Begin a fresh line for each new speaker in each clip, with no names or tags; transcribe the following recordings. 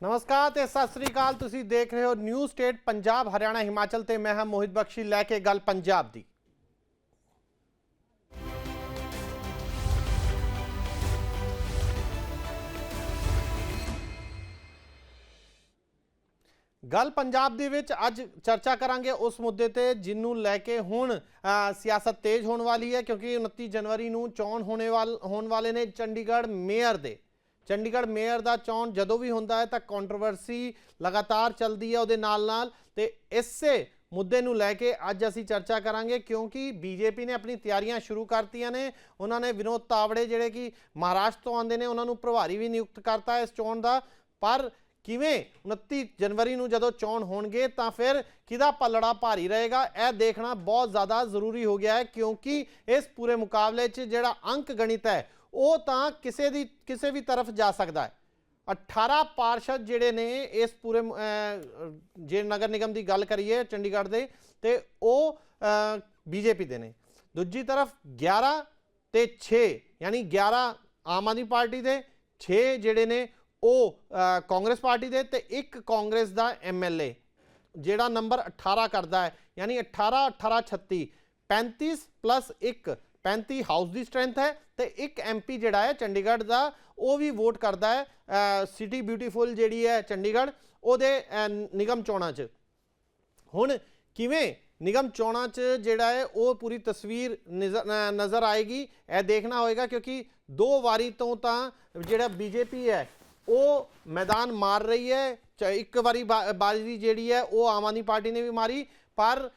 ਨਮਸਕਾਰ ਤੇ ਸਤਿ ਸ੍ਰੀ ਅਕਾਲ। ਤੁਸੀਂ ਦੇਖ ਰਹੇ ਹੋ ਨਿਊ ਸਟੇਟ ਪੰਜਾਬ, ਹਰਿਆਣਾ, ਹਿਮਾਚਲ ਤੇ ਮੈਂ ਹਾਂ ਮੋਹਿਤ ਬਖਸ਼ੀ ਲੈ ਕੇ ਗੱਲ ਪੰਜਾਬ ਦੀ। ਗੱਲ ਪੰਜਾਬ ਦੇ ਵਿੱਚ ਅੱਜ ਚਰਚਾ ਕਰਾਂਗੇ ਉਸ ਮੁੱਦੇ ਤੇ ਜਿਹਨੂੰ ਲੈ ਕੇ ਹੁਣ ਸਿਆਸਤ ਤੇਜ਼ ਹੋਣ ਵਾਲੀ ਹੈ, ਕਿਉਂਕਿ 29 ਜਨਵਰੀ ਨੂੰ ਚੋਣ ਹੋਣੇ ਵਾਲ, ਹੋਣ ਵਾਲੇ ਨੇ ਚੰਡੀਗੜ੍ਹ ਮੇਅਰ ਦੇ। ਚੰਡੀਗੜ੍ਹ ਮੇਅਰ ਦਾ ਚੋਣ ਜਦੋਂ ਵੀ ਹੁੰਦਾ ਹੈ ਤਾਂ ਕੰਟਰੋਵਰਸੀ ਲਗਾਤਾਰ ਚੱਲਦੀ ਹੈ ਉਹਦੇ ਨਾਲ ਨਾਲ ਤੇ ਇਸੇ ਮੁੱਦੇ ਨੂੰ ਲੈ ਕੇ ਅੱਜ ਅਸੀਂ ਚਰਚਾ ਕਰਾਂਗੇ ਕਿਉਂਕਿ ਬੀਜੇਪੀ ਨੇ ਆਪਣੀ ਤਿਆਰੀਆਂ ਸ਼ੁਰੂ ਕਰਤੀਆਂ ਨੇ। ਉਹਨਾਂ ਨੇ ਵਿਨੋਦ ਤਾਵੜੇ ਜਿਹੜੇ ਕਿ ਮਹਾਰਾਸ਼ਟਰ ਤੋਂ ਆਉਂਦੇ ਨੇ, ਉਹਨਾਂ ਨੂੰ ਪ੍ਰਭਾਰੀ ਵੀ ਨਿਯੁਕਤ ਕਰਤਾ ਇਸ ਚੋਣ ਦਾ। ਪਰ ਕਿਵੇਂ 29 ਜਨਵਰੀ ਨੂੰ ਜਦੋਂ ਚੋਣ ਹੋਣਗੇ ਤਾਂ ਫਿਰ ਕਿਹਦਾ ਪੱਲੜਾ ਭਾਰੀ ਰਹੇਗਾ? ਇਹ ਦੇਖਣਾ ਬਹੁਤ ਜ਼ਿਆਦਾ ਜ਼ਰੂਰੀ ਹੋ ਗਿਆ ਹੈ ਕਿਉਂਕਿ ਇਸ ਪੂਰੇ ਮੁਕਾਬਲੇ 'ਚ ਜਿਹੜਾ ਅੰਕ ਗਣਿਤ ਹੈ ਉਹ ਤਾਂ ਕਿਸੇ ਦੀ, ਕਿਸੇ ਵੀ ਤਰਫ ਜਾ ਸਕਦਾ ਹੈ। 18 ਪਾਰਸ਼ਦ ਜਿਹੜੇ ਨੇ ਇਸ ਪੂਰੇ ਜੇ ਨਗਰ ਨਿਗਮ ਦੀ ਗੱਲ ਕਰੀਏ ਚੰਡੀਗੜ੍ਹ ਦੇ, ਤੇ ਉਹ ਬੀਜੇਪੀ ਦੇ ਨੇ। ਦੂਜੀ ਤਰਫ 11 ਤੇ 6 ਯਾਨੀ 11 ਆਮ ਆਦਮੀ ਪਾਰਟੀ ਦੇ 6 ਜਿਹੜੇ ਨੇ ਉਹ ਕਾਂਗਰਸ ਪਾਰਟੀ ਦੇ ਤੇ ਇੱਕ ਕਾਂਗਰਸ ਦਾ ਐਮਐਲਏ ਜਿਹੜਾ ਨੰਬਰ 18 ਕਰਦਾ ਹੈ। ਯਾਨੀ 18 18 36 35 ਪਲੱਸ 1 35 ਹਾਊਸ ਦੀ ਸਟਰੈਂਥ ਹੈ ਤੇ ਇੱਕ ਐਮਪੀ ਜਿਹੜਾ ਹੈ ਚੰਡੀਗੜ੍ਹ ਦਾ, ਉਹ ਵੀ ਵੋਟ ਕਰਦਾ ਹੈ ਸਿਟੀ ਬਿਊਟੀਫੁਲ ਜਿਹੜੀ ਹੈ ਚੰਡੀਗੜ੍ਹ, ਉਹਦੇ ਨਿਗਮ ਚੋਣਾਂ 'ਚ। ਹੁਣ ਕਿਵੇਂ ਨਿਗਮ ਚੋਣਾਂ 'ਚ ਜਿਹੜਾ ਹੈ, ਉਹ ਪੂਰੀ ਤਸਵੀਰ ਨਜ਼ਰ ਨਜ਼ਰ ਆਏਗੀ, ਇਹ ਦੇਖਣਾ ਹੋਏਗਾ ਕਿਉਂਕਿ ਦੋ ਵਾਰੀ ਤੋਂ ਤਾਂ ਜਿਹੜਾ ਬੀਜੇਪੀ ਹੈ, ਉਹ ਮੈਦਾਨ ਮਾਰ ਰਹੀ ਹੈ, ਚ- ਇੱਕ ਵਾਰੀ ਬਾਜ਼ੀ ਜਿਹੜੀ ਹੈ, ਉਹ ਆਮ ਆਦਮੀ ਪਾਰਟੀ ਨੇ ਵੀ ਮਾਰੀ, ਪਰ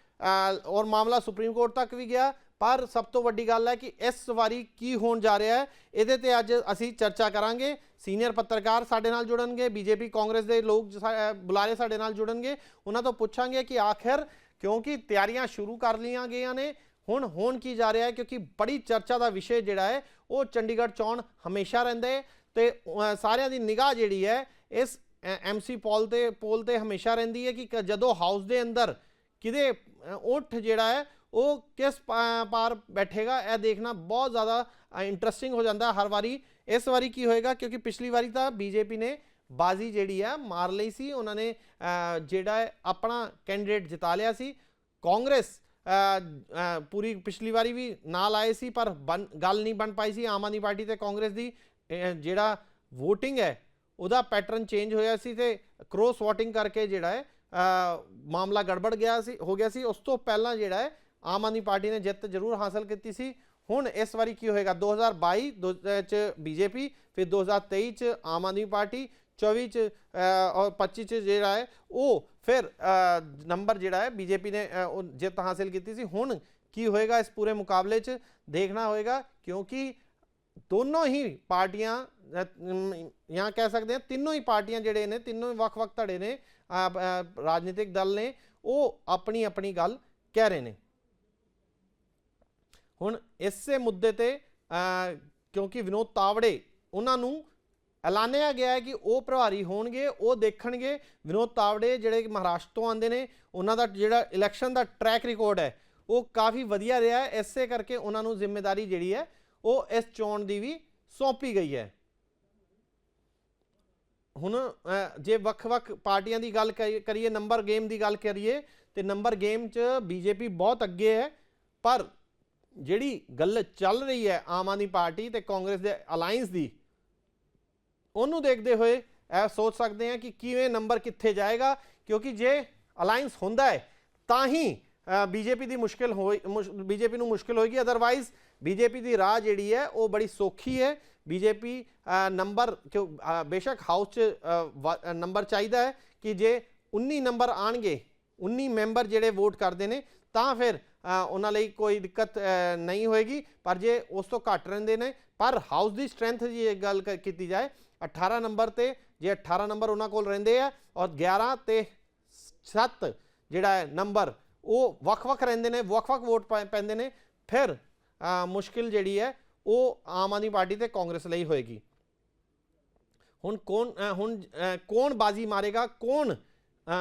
ਔਰ ਮਾਮਲਾ ਸੁਪਰੀਮ ਕੋਰਟ ਤੱਕ ਵੀ ਗਿਆ ਪਰ ਸਭ ਤੋਂ ਵੱਡੀ ਗੱਲ ਹੈ ਕਿ ਇਸ ਵਾਰੀ ਕੀ ਹੋਣ ਜਾ ਰਿਹਾ ਹੈ ਇਹਦੇ ਤੇ ਅੱਜ ਅਸੀਂ ਚਰਚਾ ਕਰਾਂਗੇ। ਸੀਨੀਅਰ ਪੱਤਰਕਾਰ ਸਾਡੇ ਨਾਲ ਜੁੜਨਗੇ ਬੀਜੇਪੀ ਕਾਂਗਰਸ ਦੇ ਲੋਕ ਸਾ- ਬੁਲਾਰੇ ਸਾਡੇ ਨਾਲ ਜੁੜਨਗੇ। ਉਹਨਾਂ ਤੋਂ ਪੁੱਛਾਂਗੇ ਕਿ ਆਖਿਰ ਕਿਉਂਕਿ ਤਿਆਰੀਆਂ ਸ਼ੁਰੂ ਕਰ ਲਈਆਂ ਗਈਆਂ ਨੇ ਹੁਣ ਹੋਣ ਕੀ ਜਾ ਰਿਹਾ ਹੈ ਕਿਉਂਕਿ ਬੜੀ ਚਰਚਾ ਦਾ ਵਿਸ਼ੇ ਜਿਹੜਾ ਹੈ ਉਹ ਚੰਡੀਗੜ੍ਹ ਚੋਣ ਹਮੇਸ਼ਾ ਰਹਿੰਦਾ ਹੈ ਤੇ ਸਾਰਿਆਂ ਦੀ ਨਿਗਾਹ ਜਿਹੜੀ ਹੈ ਇਸ ਐਮਸੀ ਪੋਲ ਤੇ ਪੋਲ ਤੇ ਹਮੇਸ਼ਾ ਰਹਿੰਦੀ ਹੈ ਕਿ ਕ- ਜਦੋਂ ਹਾਊਸ ਦੇ ਅੰਦਰ ਕਿਤੇ ਅ, ਜਿਹੜਾ ਹੈ ਉਹ ਕਿਸ ਪਾ- ਪਾਰ ਬੈਠੇਗਾ, ਇਹ ਦੇਖਣਾ ਬਹੁਤ ਜ਼ਿਆਦਾ ਇੰਟਰਸਟਿੰਗ ਹੋ ਜਾਂਦਾ ਹਰ ਵਾਰੀ। ਇਸ ਵਾਰੀ ਕੀ ਹੋਏਗਾ, ਕਿਉਂਕਿ ਪਿਛਲੀ ਵਾਰੀ ਤਾਂ ਬੀਜੇਪੀ ਨੇ ਬਾਜ਼ੀ ਜਿਹੜੀ ਹੈ ਮਾਰ ਲਈ ਸੀ। ਉਹਨਾਂ ਨੇ ਜਿਹੜਾ ਹੈ ਆਪਣਾ ਕੈਂਡੀਡੇਟ ਜਿਤਾ ਲਿਆ ਸੀ। ਕਾਂਗਰਸ ਪੂਰੀ ਪਿਛਲੀ ਵਾਰੀ ਵੀ ਨਾਲ ਆਏ ਸੀ, ਪਰ ਬਣ- ਗੱਲ ਨਹੀਂ ਬਣ ਪਾਈ ਸੀ ਆਮ ਆਦਮੀ ਪਾਰਟੀ ਤੇ ਕਾਂਗਰਸ ਦੀ। ਜਿਹੜਾ VOTING ਹੈ, ਉਹਦਾ ਪੈਟਰਨ ਚੇਂਜ ਹੋਇਆ ਸੀ ਤੇ ਕ੍ਰੋਸ VOTING ਕਰਕੇ ਜਿਹੜਾ ਹੈ ਮਾਮਲਾ ਗੜਬੜ ਗਿਆ ਸੀ, ਹੋ ਗਿਆ ਸੀ। ਉਸ ਤੋਂ ਪਹਿਲਾਂ ਜਿਹੜਾ ਹੈ ਆਮ ਆਦਮੀ ਪਾਰਟੀ ਨੇ ਜਿੱਤ ਜ਼ਰੂਰ ਹਾਸਲ ਕੀਤੀ ਸੀ। ਹੁਣ ਇਸ ਵਾਰੀ ਕੀ ਹੋਏਗਾ? 2022 ਦੋ- ਅ, ਚ ਬੀਜੇਪੀ ਫਿਰ 2023 ਚ ਆਮ ਆਦਮੀ ਪਾਰਟੀ 24 ਚ ਔਰ 25 ਚ ਜਿਹੜਾ ਹੈ ਉਹ ਫਿਰ ਨੰਬਰ ਜਿਹੜਾ ਹੈ ਬੀਜੇਪੀ ਨੇ ਉਹ ਜਿੱਤ ਹਾਸਲ ਕੀਤੀ ਸੀ। ਹੁਣ ਕੀ ਹੋਏਗਾ ਇਸ ਪੂਰੇ ਮੁਕਾਬਲੇ 'ਚ? ਦੇਖਣਾ ਹੋਏਗਾ ਕਿਉਂਕਿ ਦੋਨੋਂ ਹੀ ਪਾਰਟੀਆਂ ਜਾਂ ਕਹਿ ਸਕਦੇ ਹਾਂ ਤਿੰਨੋਂ ਹੀ ਪਾਰਟੀਆਂ ਜਿਹੜੇ ਨੇ ਤਿੰਨੋਂ ਹੀ ਵੱਖ-ਵੱਖ ਧੜੇ ਨੇ ਰਾਜਨੀਤਿਕ ਦਲ ਨੇ ਉਹ ਆਪਣੀ ਆਪਣੀ ਗੱਲ ਕਹਿ ਰਹੇ ਨੇ। ਹੁਣ ਇਸੇ ਮੁੱਦੇ ਤੇ ਕਿਉਂਕਿ ਵਿਨੋਦ ਤਾਵੜੇ ਉਹਨਾਂ ਨੂੰ ਐਲਾਨਿਆ ਗਿਆ ਹੈ ਕਿ ਉਹ ਪ੍ਰਭਾਰੀ ਹੋਣਗੇ, ਉਹ ਦੇਖਣਗੇ। ਵਿਨੋਦ ਤਾਵੜੇ ਜਿਹੜੇ ਮਹਾਰਾਸ਼ਟਰ ਤੋਂ ਆਉਂਦੇ ਨੇ, ਉਹਨਾਂ ਦਾ ਜਿਹੜਾ ਇਲੈਕਸ਼ਨ ਦਾ ਟਰੈਕ ਰਿਕਾਰਡ ਹੈ, ਉਹ ਕਾਫੀ ਵਧੀਆ ਰਿਹਾ ਹੈ। ਇਸੇ ਕਰਕੇ ਉਹਨਾਂ ਨੂੰ ਜ਼ਿੰਮੇਵਾਰੀ ਜਿਹੜੀ ਹੈ, ਉਹ ਇਸ ਚੋਣ ਦੀ ਵੀ ਸੌਂਪੀ ਗਈ ਹੈ। ਹੁਣ ਜੇ ਵੱਖ-ਵੱਖ ਪਾਰਟੀਆਂ ਦੀ ਗੱਲ ਕਰੀ- ਕਰੀਏ, ਨੰਬਰ ਗੇਮ ਦੀ ਗੱਲ ਕਰੀਏ, ਤੇ ਨੰਬਰ ਗੇਮ 'ਚ ਬੀਜੇਪੀ ਬਹੁਤ ਅੱਗੇ ਹੈ, ਪਰ ਜਿਹੜੀ ਗੱਲ ਚੱਲ ਰਹੀ ਹੈ ਆਮ ਆਦਮੀ ਪਾਰਟੀ ਤੇ ਕਾਂਗਰਸ ਦੇ ਅਲਾਈਅੰਸ ਦੀ, ਉਹਨੂੰ ਦੇਖਦੇ ਹੋਏ ਇਹ ਸੋਚ ਸਕਦੇ ਹਾਂ ਕਿ ਕਿਵੇਂ ਨੰਬਰ ਕਿੱਥੇ ਜਾਏਗਾ, ਕਿਉਂਕਿ ਜੇ ਅਲਾਈਅੰਸ ਹੁੰਦਾ ਹੈ, ਤਾਂ ਹੀ ਬੀਜੇਪੀ ਦੀ ਮੁਸ਼ਕਿਲ ਹੋਈ ਬੀਜੇਪੀ ਨੂੰ ਮੁਸ਼ਕਿਲ ਹੋਏਗੀ। ਅਦਰਵਾਈਜ਼ ਬੀਜੇਪੀ ਦੀ ਰਾਹ ਜਿਹੜੀ ਹੈ, ਉਹ ਬੜੀ ਸੌਖੀ ਹੈ। ਬੀਜੇਪੀ ਨੰਬਰ, ਕਿਉਂ ਬੇਸ਼ੱਕ ਹਾਊਸ 'ਚ ਵ- ਨੰਬਰ ਚਾਹੀਦਾ ਹੈ ਕਿ ਜੇ 19 ਨੰਬਰ ਆਣਗੇ 19 ਮੈਂਬਰ ਜਿਹੜੇ ਵੋਟ ਕਰਦੇ ਨੇ, ਤਾਂ ਫਿਰ ਉਹਨਾਂ ਲਈ ਕੋਈ ਦਿੱਕਤ ਨਹੀਂ ਹੋਏਗੀ। ਪਰ ਜੇ ਉਸ ਤੋਂ ਘੱਟ ਰਹਿੰਦੇ ਨੇ, ਪਰ ਹਾਊਸ ਦੀ ਸਟਰੈਂਥ ਦੀ ਗੱਲ ਕ- ਕੀਤੀ ਜਾਏ 18 ਨੰਬਰ ਤੇ ਜੇ 18 ਨੰਬਰ ਉਹਨਾਂ ਕੋਲ ਰਹਿੰਦੇ ਆ ਔਰ 11 ਤੇ 7 ਜਿਹੜਾ ਹੈ ਨੰਬਰ, ਉਹ ਵੱਖ-ਵੱਖ ਰਹਿੰਦੇ ਨੇ, ਵੱਖ-ਵੱਖ ਵੋਟ ਪੈ- ਪੈਂਦੇ ਨੇ, ਫਿਰ ਮੁਸ਼ਕਿਲ ਜਿਹੜੀ ਹੈ, ਉਹ ਆਮ ਆਦਮੀ ਪਾਰਟੀ ਤੇ ਕਾਂਗਰਸ ਲਈ ਹੋਏਗੀ। ਹੁਣ ਕੌਣ ਹੁਣ ਕੌਣ ਬਾਜ਼ੀ ਮਾਰੇਗਾ, ਕੌਣ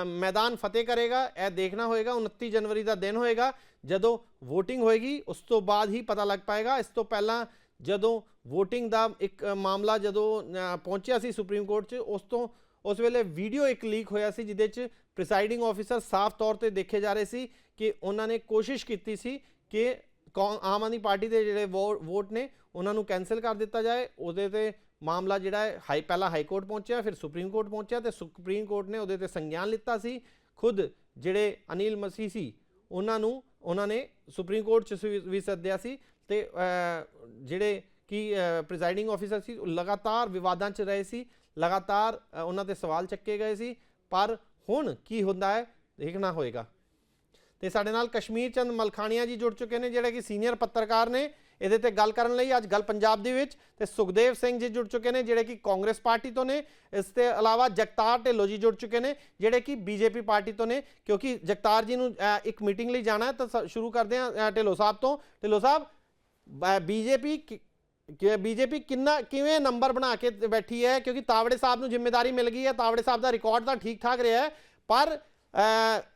ਮੈਦਾਨ ਫਤਿਹ ਕਰੇਗਾ, ਇਹ ਦੇਖਣਾ ਹੋਏਗਾ 29 ਜਨਵਰੀ ਦਾ ਦਿਨ ਹੋਏਗਾ ਜਦੋਂ VOTING ਹੋਏਗੀ, ਉਸ ਤੋਂ ਬਾਅਦ ਹੀ ਪਤਾ ਲੱਗ ਪਾਏਗਾ। ਇਸ ਤੋਂ ਪਹਿਲਾਂ ਜਦੋਂ VOTING ਦਾ ਇੱਕ ਮਾਮਲਾ ਜਦੋਂ ਪਹੁੰਚਿਆ ਸੀ ਸੁਪਰੀਮ ਕੋਰਟ 'ਚ, ਉਸ ਤੋਂ, ਉਸ ਵੇਲੇ ਵੀਡੀਓ ਇੱਕ ਲੀਕ ਹੋਇਆ ਸੀ, ਜਿਹਦੇ 'ਚ ਪ੍ਰੀਸਾਈਡਿੰਗ ਆਫੀਸਰ ਸਾਫ਼ ਤੌਰ ਤੇ ਦੇਖੇ ਜਾ ਰਹੇ ਸੀ ਕਿ ਉਹਨਾਂ ਨੇ ਕੋਸ਼ਿਸ਼ ਕੀਤੀ ਸੀ ਕਿ ਕੌਂ- ਆਮ ਆਦਮੀ ਪਾਰਟੀ ਦੇ ਜਿਹੜੇ ਵੋ- ਵੋਟ ਨੇ, ਉਹਨਾਂ ਨੂੰ ਕੈਨਸਲ ਕਰ ਦਿੱਤਾ ਜਾਏ। ਉਹਦੇ ਤੇ ਮਾਮਲਾ ਜਿਹੜਾ ਹੈ, ਹਾਈ, ਪਹਿਲਾਂ ਹਾਈ ਕੋਰਟ ਪਹੁੰਚਿਆ, ਫਿਰ ਸੁਪਰੀਮ ਕੋਰਟ ਪਹੁੰਚਿਆ ਤੇ ਸੁਪਰੀਮ ਕੋਰਟ ਨੇ ਉਹਦੇ ਤੇ ਸੰਗਿਆਨ ਲਿੱਤਾ ਸੀ। ਖੁਦ ਜਿਹੜੇ ਅਨਿਲ ਮਸੀਹ ਸੀ, ਉਹਨਾਂ ਨੂੰ ਉਹਨਾਂ ਨੇ ਸੁਪਰੀਮ ਕੋਰਟ ਚ ਵੀ- ਸੱਦਿਆ ਸੀ ਤੇ ਜਿਹੜੇ ਕਿ ਪ੍ਰੀਜ਼ਾਈਡਿੰਗ ਆਫੀਸਰ ਸੀ, ਉਹ ਲਗਾਤਾਰ ਵਿਵਾਦਾਂ 'ਚ ਰਹੇ ਸੀ, ਲਗਾਤਾਰ ਉਹਨਾਂ ਤੇ ਸਵਾਲ ਚੱਕੇ ਗਏ ਸੀ, ਪਰ ਹੁਣ ਕੀ ਹੁੰਦਾ ਹੈ, ਦੇਖਣਾ ਹੋਏਗਾ। ਤੇ ਸਾਡੇ ਨਾਲ ਕਸ਼ਮੀਰ ਚੰਦ ਮਲਖਾਣੀਆ ਜੀ ਜੁੜ ਚੁੱਕੇ ਨੇ, ਜਿਹੜੇ ਕਿ ਸੀਨੀਅਰ ਪੱਤਰਕਾਰ ਨੇ। ਇਹਦੇ ਤੇ ਗੱਲ ਕਰਨ ਲਈ ਅੱਜ ਗੱਲ ਪੰਜਾਬ ਦੇ ਵਿੱਚ ਤੇ ਸੁਖਦੇਵ ਸਿੰਘ ਜੀ ਜੁੜ ਚੁੱਕੇ ਨੇ, ਜਿਹੜੇ ਕਿ ਕਾਂਗਰਸ ਪਾਰਟੀ ਤੋਂ ਨੇ। ਇਸ ਤੇ ਇਲਾਵਾ ਜਗਤਾਰ ਢਿੱਲੋਂ ਜੀ ਜੁੜ ਚੁੱਕੇ ਨੇ, ਜਿਹੜੇ ਕਿ ਬੀਜੇਪੀ ਪਾਰਟੀ ਤੋਂ ਨੇ, ਕਿਉਂਕਿ ਜਗਤਾਰ ਜੀ ਨੂੰ ਇੱਕ ਮੀਟਿੰਗ ਲਈ ਜਾਣਾ ਹੈ ਤਾਂ ਸ- ਸ਼ੁਰੂ ਕਰਦੇ ਹਾਂ ਢਿੱਲੋਂ ਸਾਹਿਬ ਤੋਂ। ਢਿੱਲੋਂ ਸਾਹਿਬ ਬੀਜੇਪੀ ਕਿ ਬੀਜੇਪੀ ਕਿੰਨਾ, ਕਿਵੇਂ ਨੰਬਰ ਬਣਾ ਕੇ ਬੈਠੀ ਹੈ? ਕਿਉਂਕਿ ਤਾਵੜੇ ਸਾਹਿਬ ਨੂੰ ਜ਼ਿੰਮੇਵਾਰੀ ਮਿਲ ਗਈ ਹੈ, ਤਾਵੜੇ ਸਾਹਿਬ ਦਾ ਰਿਕਾਰਡ ਤਾਂ ਠੀਕ ਠਾਕ ਰਿਹਾ ਹੈ, ਪਰ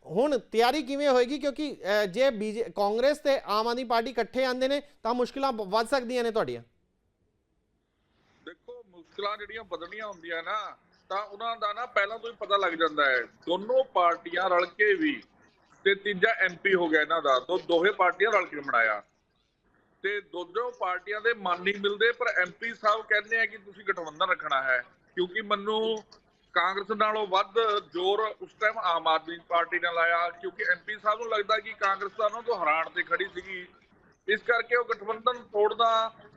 ਹੁਣ ਤਿਆਰੀ ਕਿਵੇਂ ਹੋਏਗੀ? ਕਿਉਂਕਿ ਜੇ ਕਾਂਗਰਸ ਤੇ ਆਮ ਆਦਮੀ ਪਾਰਟੀ ਇਕੱਠੇ ਆਂਦੇ ਨੇ, ਤਾਂ ਮੁਸ਼ਕਲਾਂ ਵੱਧ ਸਕਦੀਆਂ ਨੇ ਤੁਹਾਡੀਆਂ।
ਦੇਖੋ, ਮੁਸ਼ਕਲਾਂ ਜਿਹੜੀਆਂ ਵਧਣੀਆਂ ਹੁੰਦੀਆਂ ਨਾ, ਤਾਂ ਉਹਨਾਂ ਦਾ ਨਾ ਪਹਿਲਾਂ ਤੋਂ ਹੀ ਪਤਾ ਲੱਗ ਜਾਂਦਾ ਹੈ। ਦੋਨੋਂ ਪਾਰਟੀਆਂ ਰਲ ਕੇ ਵੀ, ਤੇ ਤੀਜਾ ਐਮਪੀ ਹੋ ਗਿਆ ਇਹਨਾਂ ਦਾ, ਦੋ, ਦੋਹੇ ਪਾਰਟੀਆਂ ਰਲ ਕੇ ਬਣਾਇਆ। ਤੇ ਦੋਨੋਂ ਪਾਰਟੀਆਂ ਦੇ ਮਨ ਨਹੀਂ ਮਿਲਦੇ, ਪਰ ਐਮਪੀ ਸਾਹਿਬ ਕਹਿੰਦੇ ਆ ਕਿ ਤੁਸੀਂ ਗਠਬੰਧਨ ਰੱਖਣਾ ਹੈ। ਕਿਉਂਕਿ ਮੈਨੂੰ ਕਾਂਗਰਸ ਨਾਲੋਂ ਵੱਧ ਜ਼ੋਰ ਉਸ ਟਾਈਮ ਆਮ ਆਦਮੀ ਪਾਰਟੀ ਨੇ ਲਾਇਆ, ਕਿਉਂਕਿ ਐਮਪੀ ਸਾਹਿਬ ਨੂੰ ਲੱਗਦਾ ਕਿ ਕਾਂਗਰਸ ਤਾਂ ਉਹਨਾਂ ਤੋਂ ਹਰਾਣ ਤੇ ਖੜੀ ਸੀਗੀ। ਇਸ ਕਰਕੇ ਉਹ ਗਠਬੰਧਨ ਤੋੜਨਾ